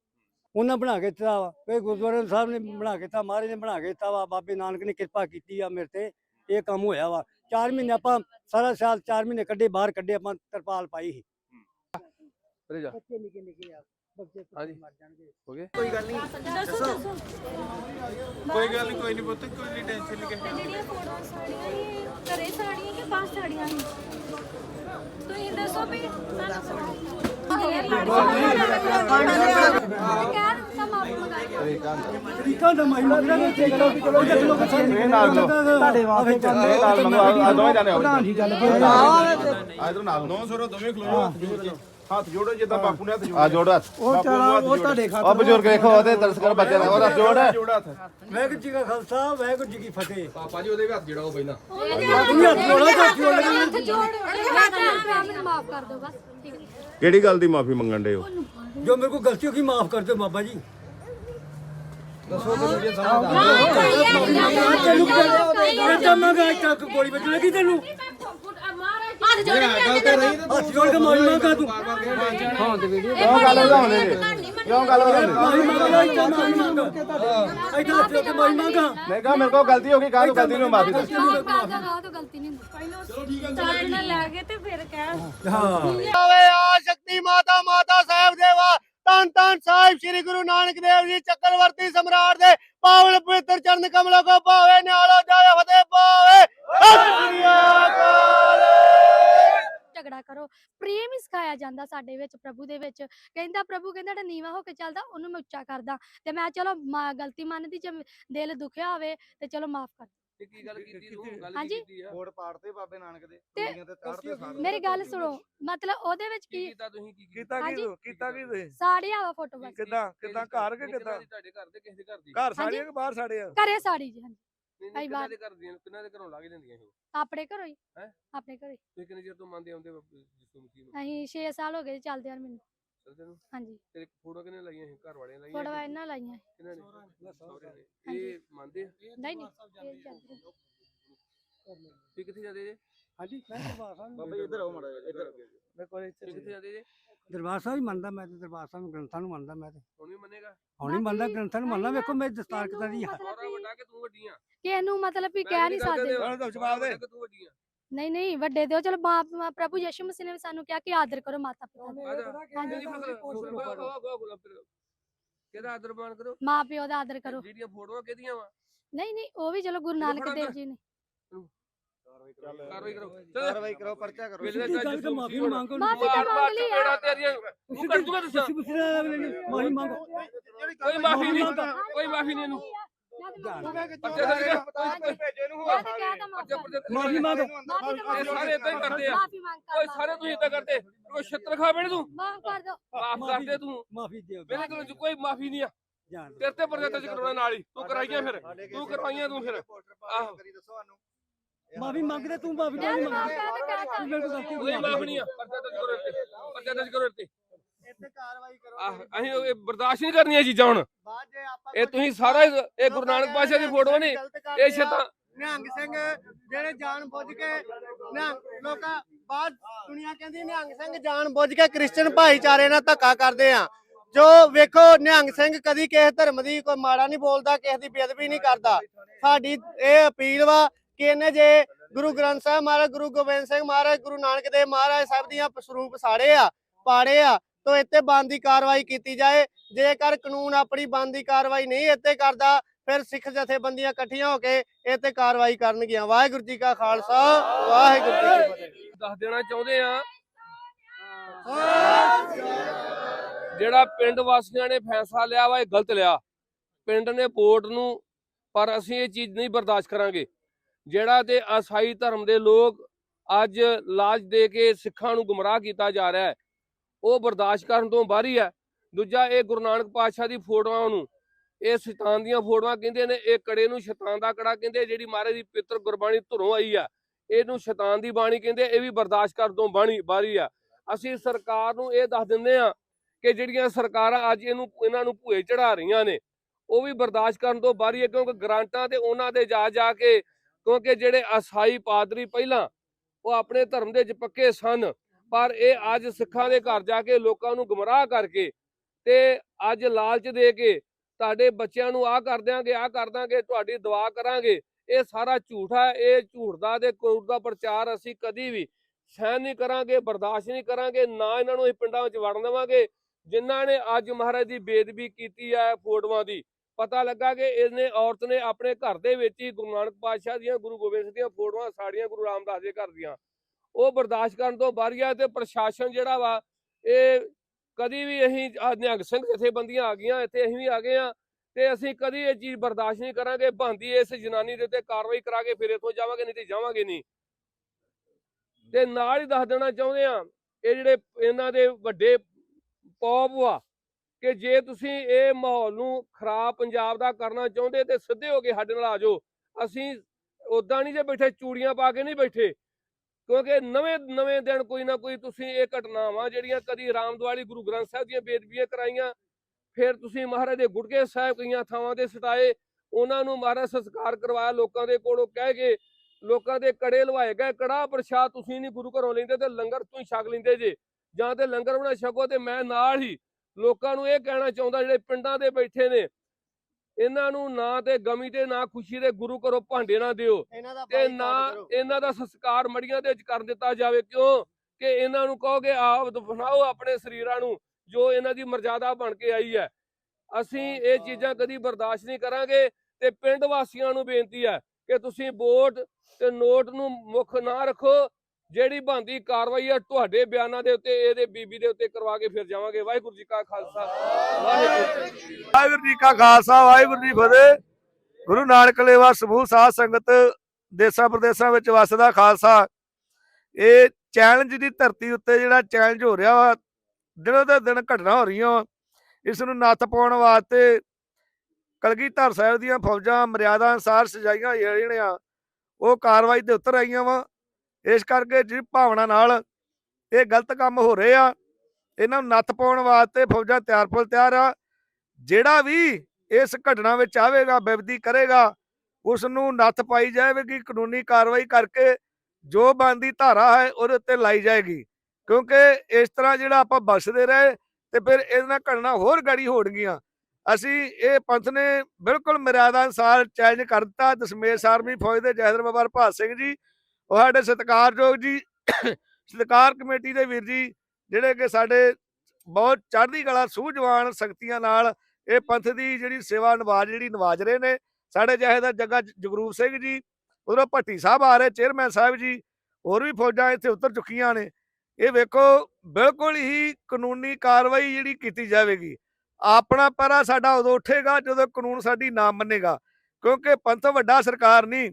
ਉਹਨਾਂ ਬਣਾ ਕੇ ਦਿੱਤਾ ਵਾ ਇਹ ਗੁਰਦੁਆਰੇ ਸਾਹਿਬ ਨੇ ਬਣਾ ਕੇ ਦਿੱਤਾ ਮਹਾਰਾਜ ਨੇ ਬਣਾ ਕੇ ਦਿੱਤਾ ਵਾ ਬਾਬੇ ਨਾਨਕ ਨੇ ਕਿਰਪਾ ਕੀਤੀ ਆ ਮੇਰੇ ਤੇ ਇਹ ਕੰਮ ਹੋਇਆ ਵਾ। 4 ਮਹੀਨੇ ਆਪਾਂ ਸਾਰਾ ਸਾਲ 4 ਮਹੀਨੇ ਕੱਢੇ ਬਾਹਰ ਕੱਢੇ ਆਪਾਂ ਤਰਪਾਲ ਪਾਈ ਸੀ। ਬੱਚੇ ਨਿੱਕੇ ਨਿੱਕੇ ਆ। ਹਾਂਜੀ। ਹੋ ਗਏ? ਕੋਈ ਗੱਲ ਨਹੀਂ। ਕੋਈ ਨਹੀਂ ਪੁੱਤ ਕੋਈ ਨਹੀਂ ਟੈਨਸ਼ਨ ਨਹੀਂ ਕਿਸੇ ਜਿਹੜੀਆਂ ਫੋਟੋਆਂ ਸਾੜੀਆਂ ਇਹ ਘਰੇ ਸਾੜੀਆਂ ਕਿ ਬਾਹਰ ਸਾੜੀਆਂ ਤੁਸੀਂ ਦੱਸੋ ਵੀ ਤਰੀਕਾ ਦਾ ਮਾਈ ਮੰਗਦਾ ਨੇ ਤੇ ਚਲੋ ਚਲੋ ਚਲੋ ਇਹ ਨਾਲ ਲੋ ਤੁਹਾਡੇ ਵਾਸਤੇ ਚੱਲੇ ਨਾਲ ਮੰਗਵਾ ਆ ਦੋਵੇਂ ਜਾਣੇ ਇਧਰ ਨਾਲ। ਖਲੋ ਹੱਥ ਜੋੜੋ ਜਿੱਦਾਂ ਬਾਪੂ ਨੇ ਹੱਥ ਜੋੜਿਆ ਆ ਜੋੜ ਹੱਥ ਉਹ ਚਾਰਾ ਉਹ ਤੁਹਾਡੇ ਉਹ ਬਜ਼ੁਰਗ ਵੇਖੋ ਉਹਦੇ ਤਰਸ ਕਰ ਬੱਚੇ ਦਾ ਉਹਦਾ ਜੋੜ ਹੈ ਜੋੜਾ ਹੱਥ ਵਾਹਿਗੁਰੂ ਜੀ ਕਾ ਖਾਲਸਾ ਵਾਹਿਗੁਰੂ ਜੀ ਕੀ ਫਤਿਹ ਪਾਪਾ ਜੀ ਉਹਦੇ ਵੀ ਹੱਥ ਜੜਾਓ ਪਹਿਲਾਂ ਹੱਥ ਜੋੜੋ ਮੈਨੂੰ ਮਾਫ ਕਰ ਦਿਓ ਬਸ ਠੀਕ ਹੈ ਕਿਹੜੀ ਗੱਲ ਦੀ ਮਾਫੀ ਮੰਗਣ ਦੇ ਹੋ ਜੋ ਮੇਰੇ ਕੋ ਗਲਤੀ ਹੋ ਗਈ ਮਾਫ ਕਰ ਦਿਓ ਬਾਬਾ ਜੀ ਤੈਨੂੰ ਜਮਾਂਗਾ ਅੱਜ ਤੱਕ ਗੋਲੀ ਵੱਜ ਲੱਗੀ ਤੈਨੂੰ ਹੱਥ ਜੋੜ ਹੱਥ ਜੋੜ ਕੇ ਮਾਰੀ ਮੰਗਾ ਤੂੰ ਕਿਉਂ ਗੱਲ ਵਧਾਉਂਦੇ ਨੇ? ਕਿਉਂ ਗੱਲ ਵਧਾਉਂਦੇ ਮਾਰੀ ਮੰਗਾ ਇੱਥੇ ਮਾਰੀ ਮੰਗਾ ਇੱਥੇ ਹੱਥ ਜੋੜ ਕੇ ਮਾਰੀ ਮੰਗਾ ਮੈਂ ਕਹਾ ਮੇਰੇ ਕੋਲ ਗਲਤੀ ਹੋ ਗਈ ਕਾਹਨੂੰ ਗਲਤੀ ਨੂੰ ਮਾਫੀ ਦੇ ਮਾਫ ਕਰ ਦਿਓ ਤਾਂ ਗਲਤੀ ਨਹੀਂ ਹੁੰਦੀ ਪਹਿਲਾਂ ਨਾਲ ਲੈ ਕੇ ਤੇ ਫਿਰ ਕਹਿ ਹਾਂ। ਆਵੇ ਆ ਸ਼ਕਤੀ ਮਾਤਾ ਮਾਤਾ ਸਾਹਿਬ ਦੇਵਾ। ਤਨ ਤਨ ਸਾਹਿਬ ਸ੍ਰੀ ਗੁਰੂ ਨਾਨਕ ਦੇਵ ਜੀ ਚੱਕਰਵਰਤੀ ਸਮਰਾਟ ਦੇ ਪਾਵਨ ਪਵਿੱਤਰ ਚਰਨ ਕਮਲਾਂ ਕੋ ਭਾਵੇ ਨਿਹਾਲੋ ਜਾਏ ਫਤਿਹ ਪਾਵੇ ਸਤਿ ਸ੍ਰੀ ਅਕਾਲ। ਝਗੜਾ ਕਰੋ ਪ੍ਰੇਮ ਹੀ ਸਿਖਾਇਆ ਜਾਂਦਾ ਸਾਡੇ ਵਿੱਚ ਪ੍ਰਭੂ ਦੇ ਵਿੱਚ। ਕਹਿੰਦਾ ਪ੍ਰਭੂ ਕਹਿੰਦਾ ਜਿਹੜਾ ਨੀਵਾ ਹੋ ਕੇ ਚੱਲਦਾ ਉਹਨੂੰ ਮੈਂ ਉੱਚਾ ਕਰਦਾ। ਤੇ ਮੈਂ ਚਲੋ ਮਾ- ਗਲਤੀ ਮੰਨਦੀ ਜੇ ਦਿਲ ਦੁਖਿਆ ਹੋਵੇ ਤੇ ਚਲੋ ਮਾਫ ਕਰ ਤੇ ਕੀ ਗੱਲ ਕੀਤੀ ਤੂੰ? ਗੱਲ ਹਾਂਜੀ। ਕੀ ਕੀਤੀ ਆ? ਕੋੜ ਪਾੜਦੇ ਬਾਬੇ ਨਾਨਕ ਦੇ। ਤੇ ਕੁੜੀਆਂ ਤੇ ਤਾੜਦੇ ਸਾਰੇ ਮੇਰੀ ਗੱਲ ਸੁਣੋ ਮਤਲਬ ਉਹਦੇ ਵਿੱਚ ਕੀ ਕੀ ਕੀਤਾ ਤੁਸੀਂ? ਕੀ ਕੀਤਾ? ਹਾਂਜੀ। ਕੀ ਕੀਤਾ ਕੀ ਤੁਸੀਂ? ਸਾੜਿਆ ਵਾ ਫੋਟੋ ਬਸ। ਕਿੱਦਾਂ? ਕਿੱਦਾਂ? ਘਰ ਕੇ ਕਿੱਦਾਂ? ਤੁਹਾਡੇ ਘਰ ਦੇ ਕਿਸੇ ਦੇ ਘਰ ਦੀ? ਘਰ ਸਾੜੀਆਂ ਕਿ ਬਾਹਰ ਸਾੜੀਆਂ? ਘਰੇ ਸਾੜੀ ਜੀ ਹਾਂਜੀ। ਨਹੀਂ, ਆਈ ਨਹੀਂ। ਕਿਹਨਾਂ ਦੇ ਘਰ ਦੀਆਂ ਕਿਹਨਾਂ ਦੇ ਘਰੋਂ ਲਾ ਕੇ ਲੈਂਦੀਆਂ ਸੀ ਆਪਣੇ ਘਰੋਂ ਹੀ ਹੈਂ? ਆਪਣੇ ਘਰੋਂ ਹੀ। ਤੁਸੀਂ ਕਿੰਨੇ ਚਿਰ ਤੋਂ ਮੰਨਦੇ ਆਉਂਦੇ ਬਾਬੇ ਜਿਸੂ ਮਸੀਹ ਨੂੰ? ਅਸੀਂ 6 ਸਾਲ ਹੋ ਗਏ ਚੱਲਦੇ ਹਨ ਮੈਨੂੰ। ਚੱਲਦੇ ਨੂੰ? ਹਾਂਜੀ। ਤੇਰੇ ਫੋਟੋ ਕਿਹਨੇ ਲਾਈਆਂ ਸੀ? ਘਰ ਵਾਲਿਆਂ ਲਾਈਆਂ ਫੋਟੋਆਂ ਸੀ? ਇਹਨਾਂ ਲਾਈਆਂ ਕਿਹਨਾਂ ਨੇ? ਸਹੁਰੇ ਨੇ। ਇਹ ਮੰਨਦੇ ਆ? ਨਹੀਂ ਨਹੀਂ ਇਹ ਚੱਲਦੇ ਤੁਸੀਂ ਕਿੱਥੇ ਜਾਂਦੇ ਜੇ? ਹਾਂਜੀ ਮੈਂ ਦਰਬਾਰ ਸਾਹਿਬ। ਬਾਬਾ ਜੀ ਇੱਧਰ ਆਓ ਮਾੜਾ ਜਿਹਾ, ਇੱਧਰ ਮੈਂ ਕੋਲ ਤੁਸੀਂ ਕਿੱਥੇ ਜਾਂਦੇ ਜੇ? ਦਰਬਾਰ ਸਾਹਿਬ ਹੀ ਮੰਨਦਾ ਮੈਂ ਤੇ ਦਰਬਾਰ ਸਾਹਿਬ ਨੂੰ ਗ੍ਰੰਥਾਂ ਨੂੰ ਮੰਨਦਾ ਮੈਂ ਤੇ। ਹੁਣ ਵੀ ਮੰਨੇਗਾ? ਹੁਣ ਹੀ ਮੰਨਦਾ ਗ੍ਰੰਥਾਂ ਨੂੰ ਮੰਨਦਾ ਵੇਖੋ ਮੇਰੀ ਦਸਤਾਰ ਕਿਦਾਂ ਦੀ ਆ। ਵੱਡਾ ਕਿ ਤੂੰ ਵੱਡੀ ਆ ਕਿ ਇਹਨੂੰ ਮਤਲਬ ਵੀ ਕਹਿ ਨਹੀਂ ਸਕਦੇ? ਜਵਾਬ ਦੇ। ਕਿ ਤੂੰ ਵੱਡੀ ਆ ਨਹੀਂ ਨਹੀਂ ਵੱਡੇ ਦਿਓ ਚਲੋ ਬਾਪ ਪ੍ਰਭੂ ਯਿਸੂ ਮਸੀਹ ਨੇ ਵੀ ਸਾਨੂੰ ਕਿਹਾ ਕਿ ਆਦਰ ਕਰੋ ਮਾਤਾ ਪਿਤਾ ਦਾ। ਕਿਹਦਾ ਆਦਰ ਮਾਨ ਕਰੋ? ਮਾਂ ਪਿਓ ਦਾ ਆਦਰ ਕਰੋ। ਜਿਹੜੀਆਂ ਫੋਟੋਆਂ ਕਿਹਦੀਆਂ ਵਾ? ਨਹੀਂ ਨਹੀਂ ਉਹ ਵੀ ਚਲੋ ਗੁਰੂ ਨਾਨਕ ਦੇਵ ਜੀ ਨੇ। ਕਾਰਵਾਈ ਕਰੋ ਕਾਰਵਾਈ ਕਰੋ। ਪਰਚਾ ਕਰੋ। ਵੇਲੇ ਸਿੱਧੀ ਗੱਲ ਤੇ ਮਾਫੀ ਮੰਗੋ ਮਾਫ਼ੀ ਤਾਂ ਮੰਗ ਲਈ ਆ। ਬੇੜਾ ਤੇਰੀਆਂ ਤੂੰ ਕਰ ਦੂਗਾ ਦੱਸਾਂ। ਮਾਫੀ ਮੰਗੋ। ਕੋਈ ਮਾਫੀ ਨਹੀਂ ਕੋਈ ਮਾਫੀ ਨਹੀਂ ਇਹਨੂੰ। ਪਰਚੇ ਦਰਜ ਕਰ ਭੇਜੇ ਨੂੰ ਮੈਂ ਤਾਂ ਕਹਿ ਤਾ ਮਾਫ਼ ਪਰਚੇ ਕਰ। ਪਰਚੇ ਮਾਫੀ ਮੰਗੋ। ਮਾਫ਼ੀ ਤਾਂ ਇਹ ਸਾਰੇ ਏਦਾਂ ਹੀ ਕਰਦੇ ਆ। ਮਾਫ਼ੀ ਮੰਗ ਕਰ ਓਏ ਸਾਰੇ ਤੁਸੀਂ ਏਦਾਂ ਕਰਦੇ। ਕੋਈ ਛਿੱਤਰ ਖਾ ਬੈਠ ਤੂੰ? ਮਾਫ ਕਰ ਦੋ। ਮਾਫ ਕਰਦੇ ਤੂੰ। ਮਾਫੀ ਦਿਓ। ਮੇਰੇ ਕੋਲ ਕੋਈ ਮਾਫੀ ਨਹੀਂ ਆ। ਜਾਨ ਤੇਰੇ ਤੇ ਪਰਚਾ ਦਰਜ ਕਰਾਉਣਾ ਨਾਲ ਹੀ। ਤੂੰ ਕਰਾਈਆਂ ਫਿਰ। ਤੂੰ ਕਰਵਾਈਆਂ ਤੂੰ ਫਿਰ। ਆਹੋ। ਮਾਫੀ ਮੰਗਦੇ ਤੂੰ ਮਾਫੀ ਨਹੀਂ ਕੋਈ ਮਾਫ ਨਹੀਂ ਆ ਪਰਚਾ ਦਰਜ ਕਰੋ ਇੱਥੇ ਪਰਚਾ ਦਰਜ ਕਰੋ ਇੱਥੇ। ਇੱਥੇ ਕਾਰਵਾਈ ਕਰੋ। ਅਸੀਂ ਇਹ ਬਰਦਾਸ਼ਤ ਨਹੀਂ ਕਰਨੀਆਂ ਚੀਜ਼ਾਂ ਹੁਣ। ਇਹ ਤੁਸੀਂ ਸਾਰਾ ਇਹ ਗੁਰੂ ਨਾਨਕ ਪਾਤਸ਼ਾਹ ਦੀ ਫੋਟੋ ਨਹੀਂ ਇਹ ਛਤਾ ਨਿਹੰਗ ਸਿੰਘ ਜਿਹੜੇ ਜਾਣ ਬੁੱਝ ਕੇ ਲੋਕਾਂ ਬਾਅਦ ਦੁਨੀਆ ਕਹਿੰਦੀ ਨਿਹੰਗ ਸਿੰਘ ਜਾਣ ਬੁੱਝ ਕੇ ਕ੍ਰਿਸਚੀਅਨ ਭਾਈਚਾਰੇ ਨਾਲ ਧੱਕਾ ਕਰਦੇ ਆ। ਜੋ ਵੇਖੋ ਨਿਹੰਗ ਸਿੰਘ ਕਦੀ ਕਿਸੇ ਧਰਮ ਦੀ ਕੋਈ ਮਾੜਾ ਨਹੀਂ ਬੋਲਦਾ ਕਿਸੇ ਦੀ ਬੇਅਦਬੀ ਨਹੀਂ ਕਰਦਾ। ਸਾਡੀ ਇਹ ਅਪੀਲ ਵਾ ਕਿ ਇਹਨੇ ਜੇ ਗੁਰੂ ਗ੍ਰੰਥ ਸਾਹਿਬ ਮਹਾਰਾਜ ਗੁਰੂ ਗੋਬਿੰਦ ਸਿੰਘ ਮਹਾਰਾਜ ਗੁਰੂ ਨਾਨਕ ਦੇਵ ਮਹਾਰਾਜ ਸਾਹਿਬ ਦੀਆਂ ਸਰੂਪ ਸਾੜੇ ਆ ਪਾੜੇ ਆ ਤੋ ਇੱਥੇ ਬੰਦ ਦੀ ਕਾਰਵਾਈ ਕੀਤੀ ਜਾਏ। ਜੇਕਰ ਕਾਨੂੰਨ ਆਪਣੀ ਬੰਦ ਦੀ ਕਾਰਵਾਈ ਨਹੀਂ ਇੱਥੇ ਕਰਦਾ ਫਿਰ ਸਿੱਖ ਜਥੇਬੰਦੀਆਂ ਇਕੱਠੀਆਂ ਹੋ ਕੇ ਤੇ ਕਾਰਵਾਈ ਕਰਨਗੀਆਂ। ਵਾਹਿਗੁਰੂ ਜੀ ਕਾ ਖਾਲਸਾ ਵਾਹਿਗੁਰੂ ਜੀ ਕੀ ਫਤਿਹ। ਦੱਸ ਦੇਣਾ ਚਾਹੁੰਦੇ ਆ? ਜਿਹੜਾ ਪਿੰਡ ਵਾਸੀਆਂ ਨੇ ਫੈਸਲਾ ਲਿਆ ਵਾ ਇਹ ਗਲਤ ਲਿਆ। ਪਿੰਡ ਨੇ ਵੋਟ ਨੂੰ ਪਰ ਅਸੀਂ ਇਹ ਚੀਜ਼ ਨਹੀਂ ਬਰਦਾਸ਼ਤ ਕਰਾਂਗੇ। ਜਿਹੜਾ ਤੇ ਅਸਾਈ ਧਰਮ ਦੇ ਲੋਕ ਅੱਜ ਲਾਜ ਦੇ ਕੇ ਸਿੱਖਾਂ ਨੂੰ ਗੁੰਮਰਾਹ ਕੀਤਾ ਜਾ ਰਿਹਾ ਹੈ, ਉਹ ਬਰਦਾਸ਼ਤ ਕਰਨ ਤੋਂ ਬਾਹਰੀ ਹੈ ਦੂਜਾ ਇਹ ਗੁਰੂ ਨਾਨਕ ਪਾਤਸ਼ਾਹ ਦੀ ਫੋਟੋਆਂ ਨੂੰ, ਇਹ ਸ਼ੈਤਾਨ ਦੀਆਂ ਫੋਟੋਆਂ ਕਹਿੰਦੇ ਨੇ, ਇਹ ਕੜੇ ਨੂੰ ਸ਼ੈਤਾਨ ਦਾ ਕੜਾ ਕਹਿੰਦੇ, ਜਿਹੜੀ ਮਹਾਰਾਜ ਦੀ ਪਿੱਤਰ ਗੁਰਬਾਣੀ ਧੁਰੋਂ ਆਈ ਆ, ਇਹਨੂੰ ਸ਼ੈਤਾਨ ਦੀ ਬਾਣੀ ਕਹਿੰਦੇ, ਇਹ ਵੀ ਬਰਦਾਸ਼ਤ ਕਰਨ ਤੋਂ ਬਾਣੀ ਬਾਹਰੀ ਆ। ਅਸੀਂ ਸਰਕਾਰ ਨੂੰ ਇਹ ਦੱਸ ਦਿੰਦੇ ਆ ਕਿ ਜਿਹੜੀਆਂ ਸਰਕਾਰਾਂ ਅੱਜ ਇਹਨੂੰ ਇਹਨਾਂ ਨੂੰ ਭੂਏ ਚੜਾ ਰਹੀਆਂ ਨੇ, ਉਹ ਵੀ ਬਰਦਾਸ਼ਤ ਕਰਨ ਤੋਂ ਬਾਹਰੀ ਹੈ ਕਿਉਂਕਿ ਗ੍ਰਾਂਟਾਂ ਤੇ ਉਹਨਾਂ ਦੇ ਜਾ ਜਾ ਕੇ ਕਿਉਂਕਿ ਜਿਹੜੇ ਅਸਾਈ ਪਾਦਰੀ ਪਹਿਲਾਂ, ਉਹ ਆਪਣੇ ਧਰਮ ਦੇ ਵਿੱਚ ਪੱਕੇ ਸਨ। ਪਰ ਇਹ ਅੱਜ ਸਿੱਖਾਂ ਦੇ ਘਰ ਜਾ ਕੇ ਲੋਕਾਂ ਨੂੰ ਗੁੰਮਰਾਹ ਕਰਕੇ ਤੇ ਅੱਜ ਲਾਲਚ ਦੇ ਕੇ ਤੁਹਾਡੇ ਬੱਚਿਆਂ ਨੂੰ ਆਹ ਕਰ ਦਿਆਂਗੇ, ਆਹ ਕਰ ਦਾਂਗੇ ਤੁਹਾਡੀ ਦੁਆ ਕਰਾਂਗੇ। ਇਹ ਸਾਰਾ ਝੂਠ ਹੈ ਇਹ ਝੂਠ ਦਾ ਤੇ ਕੋਟ ਦਾ ਪ੍ਰਚਾਰ ਅਸੀਂ ਕਦੀ ਵੀ ਸਹਿਣ ਨਹੀਂ ਕਰਾਂਗੇ, ਬਰਦਾਸ਼ਤ ਨਹੀਂ ਕਰਾਂਗੇ, ਨਾ ਇਹਨਾਂ ਨੂੰ ਇਹ ਪਿੰਡਾਂ ਵਿੱਚ ਵੜਨ ਦੇਵਾਂਗੇ। ਜਿਨ੍ਹਾਂ ਨੇ ਅੱਜ ਮਹਾਰਾਜ ਦੀ ਬੇਦਬੀ ਕੀਤੀ ਹੈ ਫੋਟੋਆਂ ਦੀ ਪਤਾ ਲੱਗਾ ਕਿ ਇਹਨੇ ਔਰਤ ਨੇ ਆਪਣੇ ਘਰ ਦੇ ਵਿੱਚ ਹੀ ਗੁਰੂ ਨਾਨਕ ਪਾਤਸ਼ਾਹ ਦੀਆਂ, ਗੁਰੂ ਗੋਬਿੰਦ ਸਿੰਘ ਦੀਆਂ ਫੋਟੋਆਂ ਸਾੜੀਆਂ ਗੁਰੂ ਰਾਮਦਾਸ ਦੇ ਘਰ ਦੀਆਂ। ਉਹ ਬਰਦਾਸ਼ਤ ਕਰਨ ਤੋਂ ਬਾਹਰ ਤੇ ਪ੍ਰਸ਼ਾਸਨ ਜਿਹੜਾ ਵਾ, ਇਹ ਕਦੀ ਵੀ ਅਸੀਂ ਨਿਹੰਗ ਸਿੰਘ ਜਥੇਬੰਦੀਆਂ ਆ ਗਈਆਂ, ਇੱਥੇ ਅਸੀਂ ਵੀ ਆ ਗਏ ਆ ਤੇ ਅਸੀਂ ਕਦੀ ਇਹ ਚੀਜ਼ ਬਰਦਾਸ਼ਤ ਨਹੀਂ ਕਰਾਂਗੇ ਬੰਦੀ ਇਸ ਜਨਾਨੀ ਦੇ ਉੱਤੇ ਕਾਰਵਾਈ ਕਰਾ ਕੇ ਫਿਰ ਇੱਥੋਂ ਜਾਵਾਂਗੇ, ਨਹੀਂ ਤੇ ਜਾਵਾਂਗੇ ਨਹੀਂ। ਤੇ ਨਾਲ ਹੀ ਦੱਸ ਦੇਣਾ ਚਾਹੁੰਦੇ ਆ ਇਹ ਜਿਹੜੇ ਇਹਨਾਂ ਦੇ ਵੱਡੇ ਪੌਪ ਵਾ ਕਿ ਜੇ ਤੁਸੀਂ ਇਹ ਮਾਹੌਲ ਨੂੰ ਖਰਾਬ ਪੰਜਾਬ ਦਾ ਕਰਨਾ ਚਾਹੁੰਦੇ ਤੇ ਸਿੱਧੇ ਹੋ ਕੇ ਸਾਡੇ ਨਾਲ ਆ ਜਾਓ। ਅਸੀਂ ਉਦਾਂ ਨਹੀਂ ਜੇ ਬੈਠੇ, ਚੂੜੀਆਂ ਪਾ ਕੇ ਨਹੀਂ ਬੈਠੇ। ਕਿਉਂਕਿ ਨਵੇਂ ਨਵੇਂ ਦਿਨ ਕੋਈ ਨਾ ਕੋਈ ਤੁਸੀਂ ਇਹ ਘਟਨਾਵਾਂ ਜਿਹੜੀਆਂ ਕਦੀ ਰਾਮਦਵਾਲੀ ਗੁਰੂ ਗ੍ਰੰਥ ਸਾਹਿਬ ਦੀਆਂ ਬੇਦਬੀਆਂ ਕਰਾਈਆਂ, ਫਿਰ ਤੁਸੀਂ ਮਹਾਰਾਜ ਦੇ ਗੁਟਕੇ ਸਾਹਿਬ ਕਈਆਂ ਥਾਵਾਂ ਤੇ ਸਟਾਏ, ਉਹਨਾਂ ਨੂੰ ਮਹਾਰਾਜ ਸੰਸਕਾਰ ਕਰਵਾਇਆ, ਲੋਕਾਂ ਦੇ ਕੋਲੋਂ ਕਹਿ ਗਏ ਲੋਕਾਂ ਦੇ ਕੜੇ ਲਵਾਏ ਗਏ ਕੜਾ ਪ੍ਰਸ਼ਾਦ ਤੁਸੀਂ ਨਹੀਂ ਗੁਰੂ ਘਰੋਂ ਲੈਂਦੇ ਤੇ ਲੰਗਰ ਤੁਸੀਂ ਛਕ ਲੈਂਦੇ ਜੇ। ਜਾਂ ਤੇ ਲੰਗਰ ਬਣਾ ਛਕੋ ਤੇ ਮੈਂ ਨਾਲ ਹੀ ਲੋਕਾਂ ਨੂੰ ਇਹ ਕਹਿਣਾ ਚਾਹੁੰਦਾ ਜਿਹੜੇ ਪਿੰਡਾਂ ਦੇ ਬੈਠੇ ਨੇ ਇਹਨਾਂ ਨੂੰ ਨਾ ਤੇ ਗਮੀ ਤੇ ਨਾ ਖੁਸ਼ੀ ਦੇ ਗੁਰੂ ਘਰੋਂ ਭਾਂਡੇ ਨਾ ਦਿਓ ਤੇ ਨਾ ਇਹਨਾਂ ਦਾ ਸੰਸਕਾਰ ਮੜੀਆਂ ਦੇ ਵਿੱਚ ਕਰ ਦਿੱਤਾ ਜਾਵੇ। ਕਿਉਂ? ਕਿ ਇਹਨਾਂ ਨੂੰ ਕਹੋਗੇ ਆਪ ਦਫਨਾਓ ਆਪਣੇ ਸਰੀਰਾਂ ਨੂੰ ਜੋ ਇਹਨਾਂ ਦੀ ਮਰਜ਼ਾਦਾ ਬਣ ਕੇ ਆਈ ਹੈ। ਅਸੀਂ ਇਹ ਚੀਜ਼ਾਂ ਕਦੀ ਬਰਦਾਸ਼ਤ ਨਹੀਂ ਕਰਾਂਗੇ ਤੇ ਪਿੰਡ ਵਾਸੀਆਂ ਨੂੰ ਬੇਨਤੀ ਹੈ ਕਿ ਤੁਸੀਂ ਵੋਟ ਤੇ ਨੋਟ ਨੂੰ ਮੁੱਖ ਨਾ ਰੱਖੋ ਜਿਹੜੀ ਬੰਦੀ ਕਾਰਵਾਈ ਹੈ ਤੁਹਾਡੇ ਬਿਆਨਾਂ ਦੇ ਉੱਤੇ, ਇਹਦੇ ਬੀਬੀ ਦੇ ਉੱਤੇ ਕਰਵਾ ਕੇ ਫਿਰ ਜਾਵਾਂਗੇ। ਵਾਹਿਗੁਰੂ ਜੀ ਕਾ ਖਾਲਸਾ। ਵਾਹਿਗੁਰੂ ਜੀ ਵਾਹਿਗੁਰੂ ਜੀ ਕਾ ਖਾਲਸਾ, ਵਾਹਿਗੁਰੂ ਜੀ ਫਤਿਹ। ਗੁਰੂ ਨਾਨਕ ਲੇਵਾ ਸਮੂਹ ਸਾਧ ਸੰਗਤ ਦੇਸਾਂ ਪ੍ਰਦੇਸਾਂ ਵਿੱਚ ਵਸਦਾ ਖਾਲਸਾ। ਇਹ ਚੈਲੰਜ ਦੀ ਧਰਤੀ ਉੱਤੇ ਜਿਹੜਾ ਚੈਲੰਜ ਹੋ ਰਿਹਾ ਵਾ, ਦਿਨੋਂ ਤੇ ਦਿਨ ਘਟਨਾ ਹੋ ਰਹੀਆਂ ਇਸ ਨੂੰ ਨੱਥ ਪਾਉਣ ਵਾਸਤੇ ਕਲਗੀਧਰ ਸਾਹਿਬ ਦੀਆਂ ਫੌਜਾਂ, ਮਰਿਆਦਾ ਅਨਸਾਰ ਸਜਾਈਆਂ ਜਿਹੜੀਆਂ, ਉਹ ਕਾਰਵਾਈ ਦੇ ਉੱਤਰ ਆਈਆਂ ਵਾ। ਇਸ ਕਰਕੇ ਜਿਹੜੀ ਭਾਵਨਾ ਨਾਲ ਇਹ ਗਲਤ ਕੰਮ ਹੋ ਰਹੇ ਆ, ਇਹਨਾਂ ਨੂੰ ਨੱਥ ਪਾਉਣ ਵਾਸਤੇ ਫੌਜਾਂ ਤਿਆਰ ਪੁਲ ਤਿਆਰ ਆ। ਜਿਹੜਾ ਵੀ ਇਸ ਘਟਨਾ ਵਿੱਚ ਆਵੇਗਾ ਬਿਵਦੀ ਕਰੇਗਾ ਉਸ ਨੂੰ ਨੱਥ ਪਾਈ ਜਾਵੇਗੀ, ਕਾਨੂੰਨੀ ਕਾਰਵਾਈ ਕਰਕੇ ਜੋ ਬੰਦੀ ਧਾਰਾ ਹੈ, ਉਹਦੇ ਉੱਤੇ ਲਾਈ ਜਾਏਗੀ। ਕਿਉਂਕਿ ਇਸ ਤਰ੍ਹਾਂ ਜਿਹੜਾ ਆਪਾਂ ਬਸਦੇ ਰਹੇ ਤੇ ਫਿਰ ਇਹਦੇ ਨਾਲ ਘਟਨਾ ਹੋਰ ਗੜੀ ਹੋਣਗੀਆਂ ਅਸੀਂ ਇਹ ਪੰਥ ਨੇ ਬਿਲਕੁਲ ਮਰਿਆਦਾ ਅਨਸਾਰ ਚੈਲੰਜ ਕਰ ਦਿੱਤਾ। ਦਸ਼ਮੇਸ਼ ਆਰਮੀ ਫੌਜ ਦੇ ਜੈਦਰ ਬਾਬਾ ਹਰਪਾਲ ਸਿੰਘ ਜੀ ਉਹ ਸਾਡੇ ਸਤਿਕਾਰਯੋਗ ਜੀ, ਸਤਿਕਾਰ ਕਮੇਟੀ ਦੇ ਵੀਰ ਜੀ, ਜਿਹੜੇ ਕਿ ਸਾਡੇ ਬਹੁਤ ਚੜ੍ਹਦੀ ਕਲਾ, ਸੂਝਵਾਨ ਸ਼ਕਤੀਆਂ ਨਾਲ ਇਹ ਪੰਥ ਦੀ ਜਿਹੜੀ ਸੇਵਾ ਨਿਵਾਜ਼, ਜਿਹੜੀ ਨਿਵਾਜ ਰਹੇ ਨੇ, ਸਾਡੇ ਜਹੇਦਾਰ ਜੱਗਾ ਜਗਰੂਪ ਸਿੰਘ ਜੀ, ਉਧਰੋਂ ਭੱਟੀ ਸਾਹਿਬ ਆ ਰਹੇ, ਚੇਅਰਮੈਨ ਸਾਹਿਬ ਜੀ, ਹੋਰ ਵੀ ਫੌਜਾਂ ਇੱਥੇ ਉਤਰ ਚੁੱਕੀਆਂ ਨੇ। ਇਹ ਵੇਖੋ, ਬਿਲਕੁਲ ਹੀ ਕਾਨੂੰਨੀ ਕਾਰਵਾਈ ਜਿਹੜੀ ਕੀਤੀ ਜਾਵੇਗੀ। ਆਪਣਾ ਪਰਾ ਸਾਡਾ ਉਦੋਂ ਉੱਠੇਗਾ, ਜਦੋਂ ਕਾਨੂੰਨ ਸਾਡੀ ਨਾ ਮੰਨੇਗਾ, ਕਿਉਂਕਿ ਪੰਥ ਵੱਡਾ ਸਰਕਾਰ ਨਹੀਂ,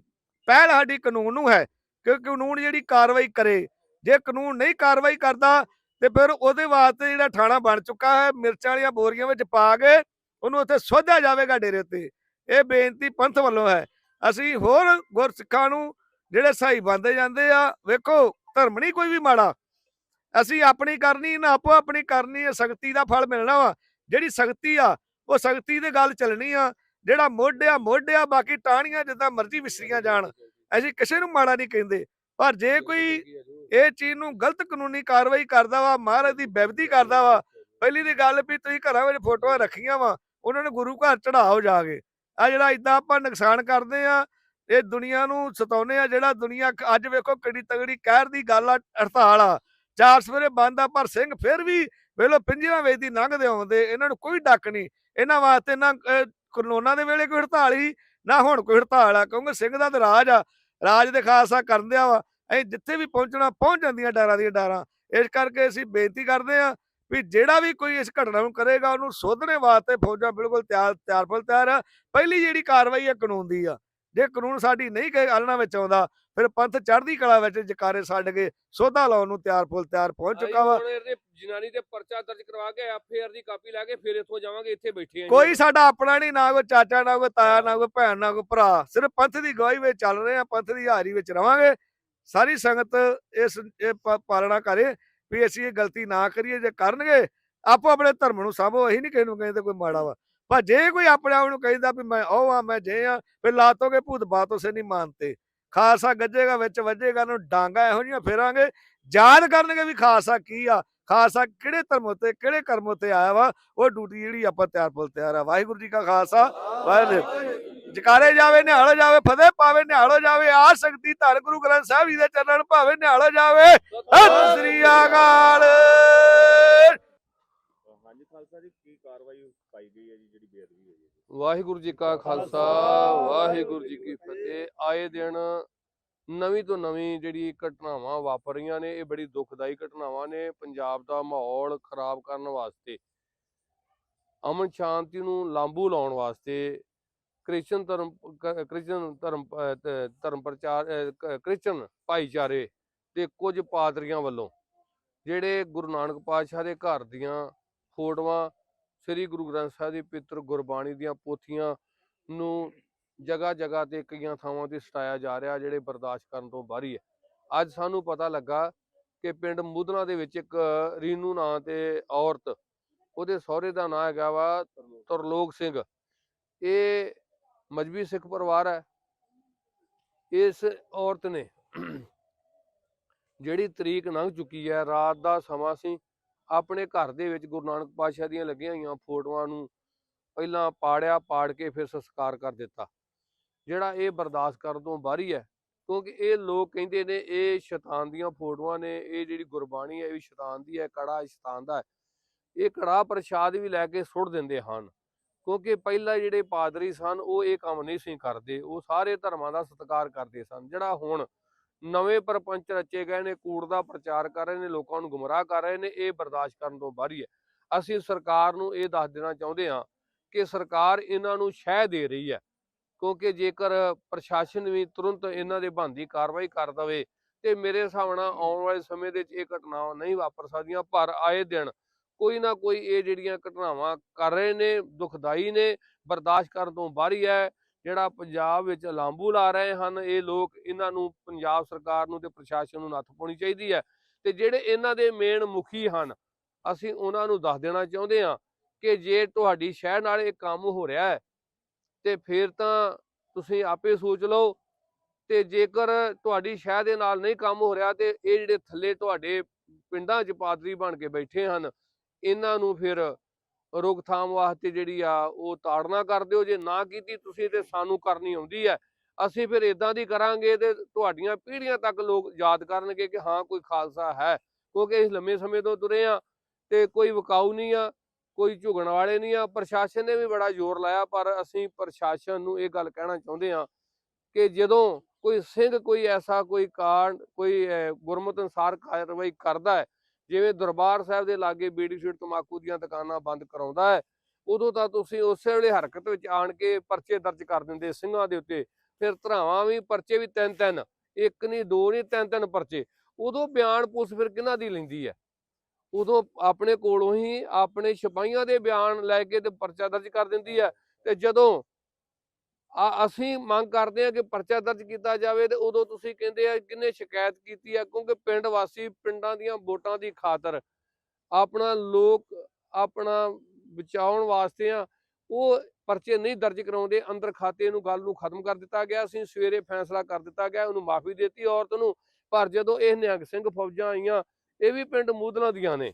ਪਹਿਲ ਸਾਡੀ ਕਾਨੂੰਨ ਨੂੰ ਹੈ। ਕਿ ਕਾਨੂੰਨ ਜਿਹੜੀ ਕਾਰਵਾਈ ਕਰੇ। ਜੇ ਕਾਨੂੰਨ ਨਹੀਂ ਕਾਰਵਾਈ ਕਰਦਾ, ਤੇ ਫਿਰ ਉਹਦੇ ਵਾਸਤੇ ਜਿਹੜਾ ਥਾਣਾ ਬਣ ਚੁੱਕਾ ਹੈ, ਮਿਰਚਾਂ ਵਾਲੀਆਂ ਬੋਰੀਆਂ ਵਿੱਚ ਪਾ ਕੇ ਉਹਨੂੰ ਉੱਥੇ ਸੋਧਿਆ ਜਾਵੇਗਾ ਡੇਰੇ ਉੱਤੇ। ਇਹ ਬੇਨਤੀ ਪੰਥ ਵੱਲੋਂ ਹੈ। ਅਸੀਂ ਹੋਰ ਗੁਰਸਿੱਖਾਂ ਨੂੰ ਜਿਹੜੇ ਸਹੀ ਬੰਦੇ ਜਾਂਦੇ ਆ, ਵੇਖੋ, ਧਰਮ ਨਹੀਂ ਕੋਈ ਵੀ ਮਾੜਾ। ਅਸੀਂ ਆਪਣੀ ਕਰਨੀ ਨਾ ਆਪੋ ਆਪਣੀ ਕਰਨੀ ਹੈ ਸਖਤੀ ਦਾ ਫਲ ਮਿਲਣਾ ਵਾ। ਜਿਹੜੀ ਸਖਤੀ ਆ, ਉਹ ਸਖਤੀ ਦੇ ਗੱਲ ਚੱਲਣੀ ਆ। ਜਿਹੜਾ ਮੋਢਿਆ ਮੋਢਿਆ, ਬਾਕੀ ਟਾਹਣੀਆਂ ਜਿੱਦਾਂ ਮਰਜ਼ੀ ਵਿਸਰੀਆਂ ਜਾਣ। ਅਸੀਂ ਕਿਸੇ ਨੂੰ ਮਾੜਾ ਨਹੀਂ ਕਹਿੰਦੇ। ਪਰ ਜੇ ਕੋਈ ਇਹ ਚੀਜ਼ ਨੂੰ ਗਲਤ ਕਾਨੂੰਨੀ ਕਾਰਵਾਈ ਕਰਦਾ ਵਾ ਮਹਾਰਾਜ ਦੀ ਬੇਬਦੀ ਕਰਦਾ ਵਾ ਪਹਿਲੀ ਦੀ ਗੱਲ ਵੀ ਤੁਸੀਂ ਘਰਾਂ ਵਿੱਚ ਫੋਟੋਆਂ ਰੱਖੀਆਂ ਵਾ ਉਹਨਾਂ ਨੂੰ ਗੁਰੂ ਘਰ ਚੜਾਓ ਜਾ ਕੇ। ਆ ਜਿਹੜਾ ਇਦਾਂ ਆਪਾਂ ਨੁਕਸਾਨ ਕਰਦੇ ਆ ਇਹ ਦੁਨੀਆ ਨੂੰ ਸਤਾਉਨੇ ਆ ਜਿਹੜਾ ਦੁਨੀਆ ਅੱਜ ਵੇਖੋ ਕਿੰਨੀ ਤਗੜੀ ਕਹਿਰ ਦੀ ਗੱਲ ਆ ਹੜਤਾਲ ਆ। ਚਾਰ ਸਵੇਰੇ ਬੰਦ ਆ ਪਰ ਸਿੰਘ ਫਿਰ ਵੀ ਵੇਲੋ ਪਿੰਜਰਾਂ ਵੇਚ ਦੀ ਲੰਘਦੇ ਆਉਂਦੇ ਇਹਨਾਂ ਨੂੰ ਕੋਈ ਡੱਕ ਨਹੀਂ। ਇਹਨਾਂ ਵਾਸਤੇ ਨਾ ਕਰੋਨਾ ਦੇ ਵੇਲੇ ਕੋਈ ਹੜਤਾਲ ਹੀ ਨਾ ਹੁਣ ਕੋਈ ਹੜਤਾਲ ਆ, ਕਿਉਂਕਿ ਸਿੰਘ ਦਾ ਤਾਂ ਰਾਜ ਆ, ਰਾਜ ਦੇ ਖਾਲਸਾ ਕਰਨ ਦਿਆ ਵਾ। ਅਸੀਂ ਜਿੱਥੇ ਵੀ ਪਹੁੰਚਣਾ, ਪਹੁੰਚ ਜਾਂਦੀਆਂ ਡਾਰਾਂ ਦੀਆਂ ਡਾਰਾਂ। ਇਸ ਕਰਕੇ ਅਸੀਂ ਬੇਨਤੀ ਕਰਦੇ ਆ ਵੀ ਜਿਹੜਾ ਵੀ ਕੋਈ ਇਸ ਘਟਨਾ ਨੂੰ ਕਰੇਗਾ, ਉਹਨੂੰ ਸੋਧਣੇ ਵਾਸਤੇ ਫੌਜਾਂ ਬਿਲਕੁਲ ਤਿਆਰ ਤਿਆਰ ਫੁੱਲ ਤਿਆਰ ਆ। ਪਹਿਲੀ ਜਿਹੜੀ ਕਾਰਵਾਈ ਹੈ ਕਾਨੂੰਨ ਦੀ ਆ। ਜੇ ਕਾਨੂੰਨ ਸਾਡੀ ਨਹੀਂ ਕਿ ਆਲਣਾ ਵਿੱਚ ਆਉਂਦਾ ਫਿਰ ਪੰਥ ਚੜ੍ਹਦੀ ਕਲਾ ਵਿੱਚ ਜਕਾਰੇ ਛੱਡ ਕੇ ਸੋਧਾ ਲਾਉਣ ਨੂੰ ਤਿਆਰ ਫੁੱਲ ਤਿਆਰ ਪਹੁੰਚ ਚੁੱਕਾ ਵਾ। ਜਨਾਨੀ ਤੇ ਪਰਚਾ ਦਰਜ ਕਰਵਾ ਕੇ ਐਫਆਈਆਰ ਦੀ ਕਾਪੀ ਲੈ ਕੇ ਫਿਰ ਇੱਥੋਂ ਜਾਵਾਂਗੇ ਇੱਥੇ ਬੈਠੇ ਆਂ। ਕੋਈ ਸਾਡਾ ਆਪਣਾ ਨਹੀਂ ਨਾ ਕੋਈ ਚਾਚਾ ਨਾ ਕੋਈ ਤਾਇਆ ਨਾ ਕੋਈ ਭੈਣ ਨਾ ਕੋਈ ਭਰਾ ਸਿਰਫ ਪੰਥ ਦੀ ਗਵਾਹੀ ਵਿੱਚ ਚੱਲ ਰਹੇ ਆ ਪੰਥ ਦੀ ਹਾਰੀ ਵਿੱਚ ਰਵਾਂਗੇ। ਸਾਰੀ ਸੰਗਤ ਇਸ ਪਾਲਣਾ ਕਰੇ ਵੀ ਅਸੀਂ ਇਹ ਗਲਤੀ ਨਾ ਕਰੀਏ ਜੇ ਕਰਨਗੇ ਆਪੋ ਆਪਣੇ ਧਰਮ ਨੂੰ ਸਾਂਭੋ ਅਸੀਂ ਨਹੀਂ ਕਿਸੇ ਨੂੰ ਕਹਿੰਦੇ ਕੋਈ ਮਾੜਾ ਵਾ। ਪਰ ਜੇ ਕੋਈ ਆਪਣੇ ਆਪ ਨੂੰ ਕਹਿੰਦਾ ਵੀ ਮੈਂ ਉਹ ਆ ਮੈਂ ਜੇ ਆ ਫਿਰ ਲਾਤੋਗੇ ਭੂਤ ਬਾਤੋਂ ਸੇ ਨਹੀਂ ਮਾਨਤੇ। ਖਾਲਸਾ ਗੱਜੇਗਾ, ਵਿੱਚ ਵੱਜੇਗਾ ਨੂੰ ਡਾਂਗਾ ਇਹੋ ਜਿਹੀਆਂ ਫੇਰਾਂਗੇ। ਯਾਦ ਕਰਨਗੇ ਵੀ ਖਾਲਸਾ ਕੀ ਆ, ਖਾਲਸਾ ਕਿਹੜੇ ਧਰਮ ਉਤੇ, ਕਿਹੜੇ ਕਰਮ ਉਤੇ ਆਇਆ ਵਾ, ਉਹ ਡਿਊਟੀ ਜਿਹੜੀ ਆਪਾਂ ਤਿਆਰ ਪੁੱਲ ਤਿਆਰ ਆ ਵਾਹਿਗੁਰੂ ਜੀ ਕਾ ਖਾਲਸਾ, ਵਾਹਿਗੁਰੂ ਜਕਾਰੇ ਜਾਵੇ, ਨਿਹਾਲੋ ਜਾਵੇ, ਫਤਿਹ ਪਾਵੇ, ਨਿਹਾਲੋ ਜਾਵੇ ਆ ਸ਼ਕਤੀ ਧੰਨ ਗੁਰੂ ਗ੍ਰੰਥ ਸਾਹਿਬ ਜੀ ਦੇ ਚਰਨ ਭਾਵੇ, ਨਿਹਾਲੋ ਜਾਵੇ। ਸਤਿ ਸ੍ਰੀ ਅਕਾਲ। ਹਾਂਜੀ, ਖਾਲਸਾ ਜੀ, ਕੀ ਕਾਰਵਾਈ ਪਾਈ ਗਈ ਹੈ ਜੀ ਜਿਹੜੀ ਬੇਅਦਬੀ ਹੋਈ ਹੈ ਜੀ ਵਾਹਿਗੁਰੂ ਜੀ ਕਾ ਖਾਲਸਾ ਵਾਹਿਗੁਰੂ ਜੀ ਕੀ ਫਤਿਹ। ਆਏ ਦਿਨ ਨਵੀਂ ਤੋਂ ਨਵੀਂ ਜਿਹੜੀ ਘਟਨਾਵਾਂ ਵਾਪਰ ਰਹੀਆਂ ਨੇ ਇਹ ਬੜੀ ਦੁਖਦਾਈ ਘਟਨਾਵਾਂ ਨੇ। ਪੰਜਾਬ ਦਾ ਮਾਹੌਲ ਖਰਾਬ ਕਰਨ ਵਾਸਤੇ ਅਮਨ ਸ਼ਾਂਤੀ ਨੂੰ ਲਾਂਬੂ ਲਾਉਣ ਵਾਸਤੇ ਕ੍ਰਿਸਚਨ ਧਰਮ ਕ੍ਰਿਸਚਨ ਧਰਮ ਧਰਮ ਪ੍ਰਚਾਰ ਅਹ, ਕ- ਕ੍ਰਿਸਚਨ ਭਾਈਚਾਰੇ ਤੇ ਕੁਝ ਪਾਦਰੀਆਂ ਵੱਲੋਂ ਜਿਹੜੇ ਗੁਰੂ ਨਾਨਕ ਪਾਤਸ਼ਾਹ ਦੇ ਘਰ ਦੀਆਂ ਫੋਟੋਆਂ ਸ੍ਰੀ ਗੁਰੂ ਗ੍ਰੰਥ ਸਾਹਿਬ ਦੀ ਪਿੱਤਰ ਗੁਰਬਾਣੀ ਦੀਆਂ ਪੋਥੀਆਂ ਨੂੰ ਜਗ੍ਹਾ ਜਗ੍ਹਾ ਤੇ ਕਈਆਂ ਥਾਵਾਂ ਤੇ ਸਟਾਇਆ ਜਾ ਰਿਹਾ, ਜਿਹੜੇ ਬਰਦਾਸ਼ਤ ਕਰਨ ਤੋਂ ਬਾਹਰੀ ਹੈ। ਅੱਜ ਸਾਨੂੰ ਪਤਾ ਲੱਗਾ ਕਿ ਪਿੰਡ ਮੁਦਨਾ ਦੇ ਵਿੱਚ ਇੱਕ ਰੀਨੂ ਨਾਂ ਤੇ ਔਰਤ, ਉਹਦੇ ਸਹੁਰੇ ਦਾ ਨਾਂ ਹੈਗਾ ਵਾ ਤਰਲੋਕ ਸਿੰਘ। ਇਹ ਮਜਬੀ ਸਿੱਖ ਪਰਿਵਾਰ ਹੈ। ਇਸ ਔਰਤ ਨੇ ਜਿਹੜੀ ਤਰੀਕ ਲੰਘ ਚੁੱਕੀ ਹੈ, ਰਾਤ ਦਾ ਸਮਾਂ ਸੀ ਆਪਣੇ ਘਰ ਦੇ ਵਿੱਚ ਗੁਰੂ ਨਾਨਕ ਪਾਤਸ਼ਾਹ ਦੀਆਂ ਲੱਗੀਆਂ ਹੋਈਆਂ ਫੋਟੋਆਂ ਨੂੰ ਪਹਿਲਾਂ ਪਾੜਿਆ, ਪਾੜ ਕੇ ਫਿਰ ਸੰਸਕਾਰ ਕਰ ਦਿੱਤਾ। ਜਿਹੜਾ ਇਹ ਬਰਦਾਸ਼ਤ ਕਰਨ ਤੋਂ ਬਾਹਰੀ ਹੈ, ਕਿਉਂਕਿ ਇਹ ਲੋਕ ਕਹਿੰਦੇ ਨੇ ਇਹ ਸ਼ੈਤਾਨ ਦੀਆਂ ਫੋਟੋਆਂ ਨੇ, ਇਹ ਜਿਹੜੀ ਗੁਰਬਾਣੀ ਹੈ, ਇਹ ਵੀ ਸ਼ੈਤਾਨ ਦੀ ਹੈ, ਕੜਾ ਸ਼ੈਤਾਨ ਦਾ ਹੈ। ਇਹ ਕੜਾ ਪ੍ਰਸ਼ਾਦ ਵੀ ਲੈ ਕੇ ਸੁੱਟ ਦਿੰਦੇ ਹਨ, ਕਿਉਂਕਿ ਪਹਿਲਾਂ ਜਿਹੜੇ ਪਾਦਰੀ ਸਨ, ਉਹ ਇਹ ਕੰਮ ਨਹੀਂ ਸੀ ਕਰਦੇ, ਉਹ ਸਾਰੇ ਧਰਮਾਂ ਦਾ ਸਤਿਕਾਰ ਕਰਦੇ ਸਨ। ਜਿਹੜਾ ਹੁਣ ਨਵੇਂ ਪਰਪੰਚ ਰਚੇ ਗਏ ਨੇ, ਕੂੜ ਦਾ ਪ੍ਰਚਾਰ ਕਰ ਰਹੇ ਨੇ, ਲੋਕਾਂ ਨੂੰ ਗੁੰਮਰਾਹ ਕਰ ਰਹੇ ਨੇ, ਇਹ ਬਰਦਾਸ਼ਤ ਕਰਨ ਤੋਂ ਬਾਹਰੀ ਹੈ ਅਸੀਂ ਸਰਕਾਰ ਨੂੰ ਇਹ ਦੱਸ ਦੇਣਾ ਚਾਹੁੰਦੇ ਹਾਂ ਕਿ ਸਰਕਾਰ ਇਹਨਾਂ ਨੂੰ ਸ਼ਹਿ ਦੇ ਰਹੀ ਹੈ, ਕਿਉਂਕਿ ਜੇਕਰ ਪ੍ਰਸ਼ਾਸਨ ਵੀ ਤੁਰੰਤ ਇਹਨਾਂ ਦੇ ਬੰਦੀ ਕਾਰਵਾਈ ਕਰ ਦਵੇ ਤੇ ਮੇਰੇ ਹਿਸਾਬ ਨਾਲ ਆਉਣ ਵਾਲੇ ਸਮੇਂ ਦੇ ਵਿੱਚ ਇਹ ਘਟਨਾਵਾਂ ਨਹੀਂ ਵਾਪਰ ਸਕਦੀਆਂ, ਪਰ ਆਏ ਦਿਨ ਕੋਈ ਨਾ ਕੋਈ ਇਹ ਜਿਹੜੀਆਂ ਘਟਨਾਵਾਂ ਕਰ ਰਹੇ ਨੇ, ਦੁਖਦਾਈ ਨੇ, ਬਰਦਾਸ਼ਤ ਕਰਨ ਤੋਂ ਬਾਹਰੀ ਹੈ ਜਿਹੜਾ ਪੰਜਾਬ ਵਿੱਚ ਲਾਂਬੂ ਲਾ ਰਹੇ ਹਨ, ਇਹ ਲੋਕ ਇਹਨਾਂ ਨੂੰ ਪੰਜਾਬ ਸਰਕਾਰ ਨੂੰ ਤੇ ਪ੍ਰਸ਼ਾਸਨ ਨੂੰ ਨੱਥ ਪਾਉਣੀ ਚਾਹੀਦੀ ਹੈ। ਤੇ ਜਿਹੜੇ ਇਹਨਾਂ ਦੇ ਮੇਨ ਮੁਖੀ ਹਨ, ਅਸੀਂ ਉਹਨਾਂ ਨੂੰ ਦੱਸ ਦੇਣਾ ਚਾਹੁੰਦੇ ਹਾਂ ਕਿ ਜੇ ਤੁਹਾਡੀ ਸ਼ਹਿਰ ਨਾਲ ਇਹ ਕੰਮ ਹੋ ਰਿਹਾ ਹੈ, ਤੇ ਫਿਰ ਤਾਂ ਤੁਸੀਂ ਆਪੇ ਸੋਚ ਲਓ। ਤੇ ਜੇਕਰ ਤੁਹਾਡੀ ਸ਼ਹਿਰ ਦੇ ਨਾਲ ਨਹੀਂ ਕੰਮ ਹੋ ਰਿਹਾ ਤੇ ਇਹ ਜਿਹੜੇ ਥੱਲੇ ਤੁਹਾਡੇ ਪਿੰਡਾਂ 'ਚ ਪਾਦਰੀ ਬਣ ਕੇ ਬੈਠੇ ਹਨ, ਇਹਨਾਂ ਨੂੰ ਫਿਰ ਰੋਕਥਾਮ ਵਾਸਤੇ ਜਿਹੜੀ ਆ ਉਹ ਤਾੜਨਾ ਕਰ ਦਿਓ, ਜੇ ਨਾ ਕੀਤੀ ਤੁਸੀਂ ਤੇ ਸਾਨੂੰ ਕਰਨੀ ਆਉਂਦੀ ਹੈ। ਅਸੀਂ ਫਿਰ ਇਦਾਂ ਦੀ ਕਰਾਂਗੇ ਤੇ ਤੁਹਾਡੀਆਂ ਪੀੜ੍ਹੀਆਂ ਤੱਕ ਲੋਕ ਯਾਦ ਕਰਨਗੇ ਕਿ ਹਾਂ, ਕੋਈ ਖਾਲਸਾ ਹੈ। ਕਿਉਂਕਿ ਇਸ ਲੰਮੇ ਸਮੇਂ ਤੋਂ ਤੁਰੇ ਆ ਤੇ ਕੋਈ ਵਿਕਾਊ ਨਹੀਂ ਆ, ਕੋਈ ਝੁਗਣ ਵਾਲੇ ਨਹੀਂ ਆ। ਪ੍ਰਸ਼ਾਸਨ ਨੇ ਵੀ ਬੜਾ ਜ਼ੋਰ ਲਾਇਆ, ਪਰ ਅਸੀਂ ਪ੍ਰਸ਼ਾਸਨ ਨੂੰ ਇਹ ਗੱਲ ਕਹਿਣਾ ਚਾਹੁੰਦੇ ਆ ਕਿ ਜਦੋਂ ਕੋਈ ਸਿੰਘ ਕੋਈ ਐਸਾ ਕੋਈ ਕਾਂਡ, ਕੋਈ ਗੁਰਮਤ ਅਨਸਾਰ ਕਾਰਵਾਈ ਕਰਦਾ ਹੈ ਜਿਵੇਂ ਦਰਬਾਰ ਸਾਹਿਬ ਦੇ ਲਾਗੇ ਬੀੜੀ ਸ਼ੀਟ ਤਮਾਕੂ ਦੀਆਂ ਦੁਕਾਨਾਂ ਬੰਦ ਕਰਾਉਂਦਾ ਹੈ, ਉਦੋਂ ਤਾਂ ਤੁਸੀਂ ਉਸੇ ਵੇਲੇ ਹਰਕਤ ਵਿੱਚ ਆਣ ਕੇ ਪਰਚੇ ਦਰਜ ਕਰ ਦਿੰਦੇ ਸਿੰਘਾਂ ਦੇ ਉੱਤੇ, ਫਿਰ ਧਰਾਵਾਂ ਵੀ, ਪਰਚੇ ਵੀ ਤਿੰਨ ਤਿੰਨ, ਇੱਕ ਨਹੀਂ, ਦੋ ਨਹੀਂ, ਤਿੰਨ ਤਿੰਨ ਪਰਚੇ, ਉਦੋਂ ਬਿਆਨ ਪੁਲਿਸ ਫਿਰ ਕਿਹਨਾਂ ਦੀ ਲੈਂਦੀ ਹੈ? ਉਦੋਂ ਆਪਣੇ ਕੋਲੋਂ ਹੀ ਆਪਣੇ ਸਿਪਾਹੀਆਂ ਦੇ ਬਿਆਨ ਲੈ ਕੇ ਤੇ ਪਰਚਾ ਦਰਜ ਕਰ ਦਿੰਦੀ ਹੈ, ਤੇ ਜਦੋਂ ਅਸੀਂ ਮੰਗ ਕਰਦੇ ਹਾਂ ਕਿ ਪਰਚਾ ਦਰਜ ਕੀਤਾ ਜਾਵੇ ਤੇ ਉਦੋਂ ਤੁਸੀਂ ਕਹਿੰਦੇ ਆ ਕਿੰਨੇ ਸ਼ਿਕਾਇਤ ਕੀਤੀ ਆ, ਕਿਉਂਕਿ ਪਿੰਡ ਵਾਸੀ ਪਿੰਡਾਂ ਦੀਆਂ ਵੋਟਾਂ ਦੀ ਖਾਤਰ ਆਪਣਾ ਲੋਕ ਆਪਣਾ ਬਚਾਉਣ ਵਾਸਤੇ ਆ, ਉਹ ਪਰਚੇ ਨਹੀਂ ਦਰਜ ਕਰਾਉਂਦੇ, ਅੰਦਰ ਖਾਤੇ ਨੂੰ ਗੱਲ ਨੂੰ ਖਤਮ ਕਰ ਦਿੱਤਾ ਗਿਆ ਸੀ ਸਵੇਰੇ ਫੈਸਲਾ ਕਰ ਦਿੱਤਾ ਗਿਆ, ਉਹਨੂੰ ਮਾਫੀ ਦਿੱਤੀ ਔਰਤ ਨੂੰ, ਪਰ ਜਦੋਂ ਇਹ ਨਿਹੰਗ ਸਿੰਘ ਫੌਜਾਂ ਆਈਆਂ, ਇਹ ਵੀ ਪਿੰਡ ਮੂਦਨਾ ਦੀਆਂ ਨੇ,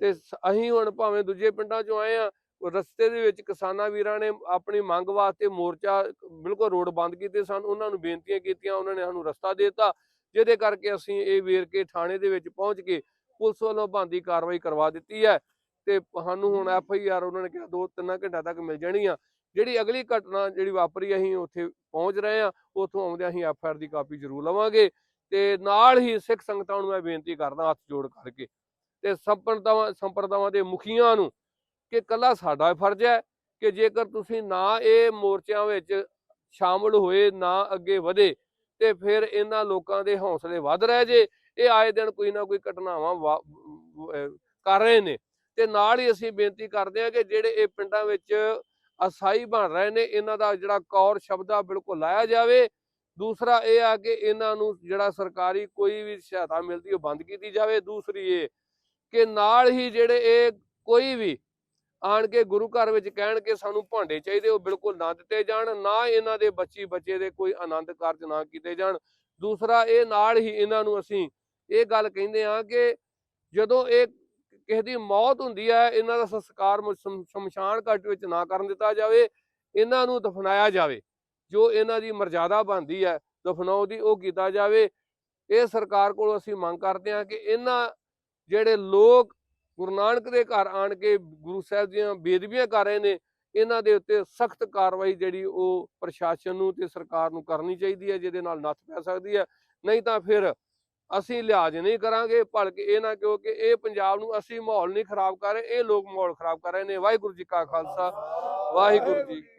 ਤੇ ਅਸੀਂ ਹੁਣ ਭਾਵੇਂ ਦੂਜੇ ਪਿੰਡਾਂ ਚੋਂ ਆਏ ਆ ਰਸਤੇ ਦੇ ਵਿੱਚ ਕਿਸਾਨਾਂ ਵੀਰਾਂ ਨੇ ਆਪਣੀ ਮੰਗ ਵਾਸਤੇ ਮੋਰਚਾ ਬਿਲਕੁਲ ਰੋਡ ਬੰਦ ਕੀਤੇ ਸਨ। ਉਹਨਾਂ ਨੂੰ ਬੇਨਤੀਆਂ ਕੀਤੀਆਂ ਉਹਨਾਂ ਨੇ ਸਾਨੂੰ ਰਸਤਾ ਦੇ ਦਿੱਤਾ ਜਿਹਦੇ ਕਰਕੇ ਅਸੀਂ ਇਹ ਵੇਰ ਕੇ ਥਾਣੇ ਦੇ ਵਿੱਚ ਪਹੁੰਚ ਕੇ ਪੁਲਿਸ ਵੱਲੋਂ ਬੰਦੀ ਕਾਰਵਾਈ ਕਰਵਾ ਦਿੱਤੀ ਹੈ ਤੇ ਸਾਨੂੰ ਹੁਣ ਐਫ ਆਈ ਆਰ ਉਹਨਾਂ ਨੇ ਕਿਹਾ ਦੋ ਤਿੰਨ ਘੰਟਿਆਂ ਤੱਕ ਮਿਲ ਜਾਣੀ ਆ। ਜਿਹੜੀ ਅਗਲੀ ਘਟਨਾ ਜਿਹੜੀ ਵਾਪਰੀ ਅਸੀਂ ਉੱਥੇ ਪਹੁੰਚ ਰਹੇ ਆ ਉੱਥੋਂ ਆਉਂਦੇ ਅਸੀਂ ਐਫ ਆਰ ਦੀ ਕਾਪੀ ਜ਼ਰੂਰ ਲਵਾਂਗੇ ਤੇ ਨਾਲ ਹੀ ਸਿੱਖ ਸੰਗਤਾਂ ਨੂੰ ਮੈਂ ਬੇਨਤੀ ਕਰਦਾ ਹੱਥ ਜੋੜ ਕਰਕੇ ਤੇ ਸੰਪਰਦਾਵਾਂ ਸੰਪਰਦਾਵਾਂ ਦੇ ਮੁਖੀਆਂ ਨੂੰ ਕਿ ਕੱਲਾ ਸਾਡਾ ਫਰਜ਼ ਹੈ ਕਿ ਜੇਕਰ ਤੁਸੀਂ ਨਾ ਇਹ ਮੋਰਚਿਆਂ ਵਿੱਚ ਸ਼ਾਮਲ ਹੋਏ, ਨਾ ਅੱਗੇ ਵਧੇ, ਤੇ ਫਿਰ ਇਹਨਾਂ ਲੋਕਾਂ ਦੇ ਹੌਸਲੇ ਵੱਧ ਰਹਿ ਜੇ। ਇਹ ਆਏ ਦਿਨ ਕੋਈ ਨਾ ਕੋਈ ਘਟਨਾਵਾਂ ਵਾ- ਕਰ ਰਹੇ ਨੇ। ਤੇ ਨਾਲ ਹੀ ਅਸੀਂ ਬੇਨਤੀ ਕਰਦੇ ਹਾਂ ਕਿ ਜਿਹੜੇ ਇਹ ਪਿੰਡਾਂ ਵਿੱਚ ਅਸਾਈ ਬਣ ਰਹੇ ਨੇ, ਇਹਨਾਂ ਦਾ ਜਿਹੜਾ ਕੌਰ ਸ਼ਬਦ ਆ ਬਿਲਕੁਲ ਲਾਇਆ ਜਾਵੇ। ਦੂਸਰਾ ਇਹ ਆ ਕਿ ਇਹਨਾਂ ਨੂੰ ਜਿਹੜਾ ਸਰਕਾਰੀ ਕੋਈ ਵੀ ਸਹਾਇਤਾ ਮਿਲਦੀ, ਉਹ ਬੰਦ ਕੀਤੀ ਜਾਵੇ। ਦੂਸਰੀ ਇਹ ਕਿ ਨਾਲ ਹੀ ਜਿਹੜੇ ਇਹ ਕੋਈ ਵੀ ਆਣ ਕੇ ਗੁਰੂ ਘਰ ਵਿੱਚ ਕਹਿਣ ਕਿ ਸਾਨੂੰ ਭਾਂਡੇ ਚਾਹੀਦੇ, ਉਹ ਬਿਲਕੁਲ ਨਾ ਦਿੱਤੇ ਜਾਣ, ਨਾ ਇਹਨਾਂ ਦੇ ਬੱਚੀ ਬੱਚੇ ਦੇ ਕੋਈ ਆਨੰਦ ਕਾਰਜ ਨਾ ਕੀਤੇ ਜਾਣ। ਦੂਸਰਾ, ਇਹ ਨਾਲ ਹੀ ਇਹਨਾਂ ਨੂੰ ਅਸੀਂ ਇਹ ਗੱਲ ਕਹਿੰਦੇ ਆ ਕਿ ਜਦੋਂ ਇਹ ਕਿਸੇ ਦੀ ਮੌਤ ਹੁੰਦੀ ਹੈ, ਇਹਨਾਂ ਦਾ ਸੰਸਕਾਰ ਮ- ਸ਼ਮਸ਼ਾਨ ਘਾਟ ਵਿੱਚ ਨਾ ਕਰਨ ਦਿੱਤਾ ਜਾਵੇ, ਇਹਨਾਂ ਨੂੰ ਦਫਨਾਇਆ ਜਾਵੇ। ਜੋ ਇਹਨਾਂ ਦੀ ਮਰਜ਼ਾਦਾ ਬਣਦੀ ਹੈ ਦਫਨਾਉ ਦੀ ਉਹ ਕੀਤਾ ਜਾਵੇ। ਇਹ ਸਰਕਾਰ ਕੋਲੋਂ ਅਸੀਂ ਮੰਗ ਕਰਦੇ ਹਾਂ ਕਿ ਇਹਨਾਂ ਜਿਹੜੇ ਲੋਕ ਗੁਰੂ ਨਾਨਕ ਦੇ ਘਰ ਆਣ ਕੇ ਗੁਰੂ ਸਾਹਿਬ ਦੀਆਂ ਬੇਦਬੀਆਂ ਕਰ ਰਹੇ ਨੇ, ਇਹਨਾਂ ਦੇ ਉੱਤੇ ਸਖਤ ਕਾਰਵਾਈ ਜਿਹੜੀ ਉਹ ਪ੍ਰਸ਼ਾਸਨ ਨੂੰ ਤੇ ਸਰਕਾਰ ਨੂੰ ਕਰਨੀ ਚਾਹੀਦੀ ਹੈ, ਜਿਹਦੇ ਨਾਲ ਨੱਥ ਪੈ ਸਕਦੀ ਹੈ। ਨਹੀਂ ਤਾਂ ਫਿਰ ਅਸੀਂ ਲਿਹਾਜ਼ ਨਹੀਂ ਕਰਾਂਗੇ, ਭਲਕੇ ਇਹ ਨਾ ਕਿਉਂ ਕਿ ਇਹ ਪੰਜਾਬ ਨੂੰ ਅਸੀਂ ਮਾਹੌਲ ਨਹੀਂ ਖਰਾਬ ਕਰ ਰਹੇ, ਇਹ ਲੋਕ ਮਾਹੌਲ ਖਰਾਬ ਕਰ ਰਹੇ ਨੇ। ਵਾਹਿਗੁਰੂ ਜੀ ਕਾ ਖਾਲਸਾ, ਵਾਹਿਗੁਰੂ ਜੀ ਕੀ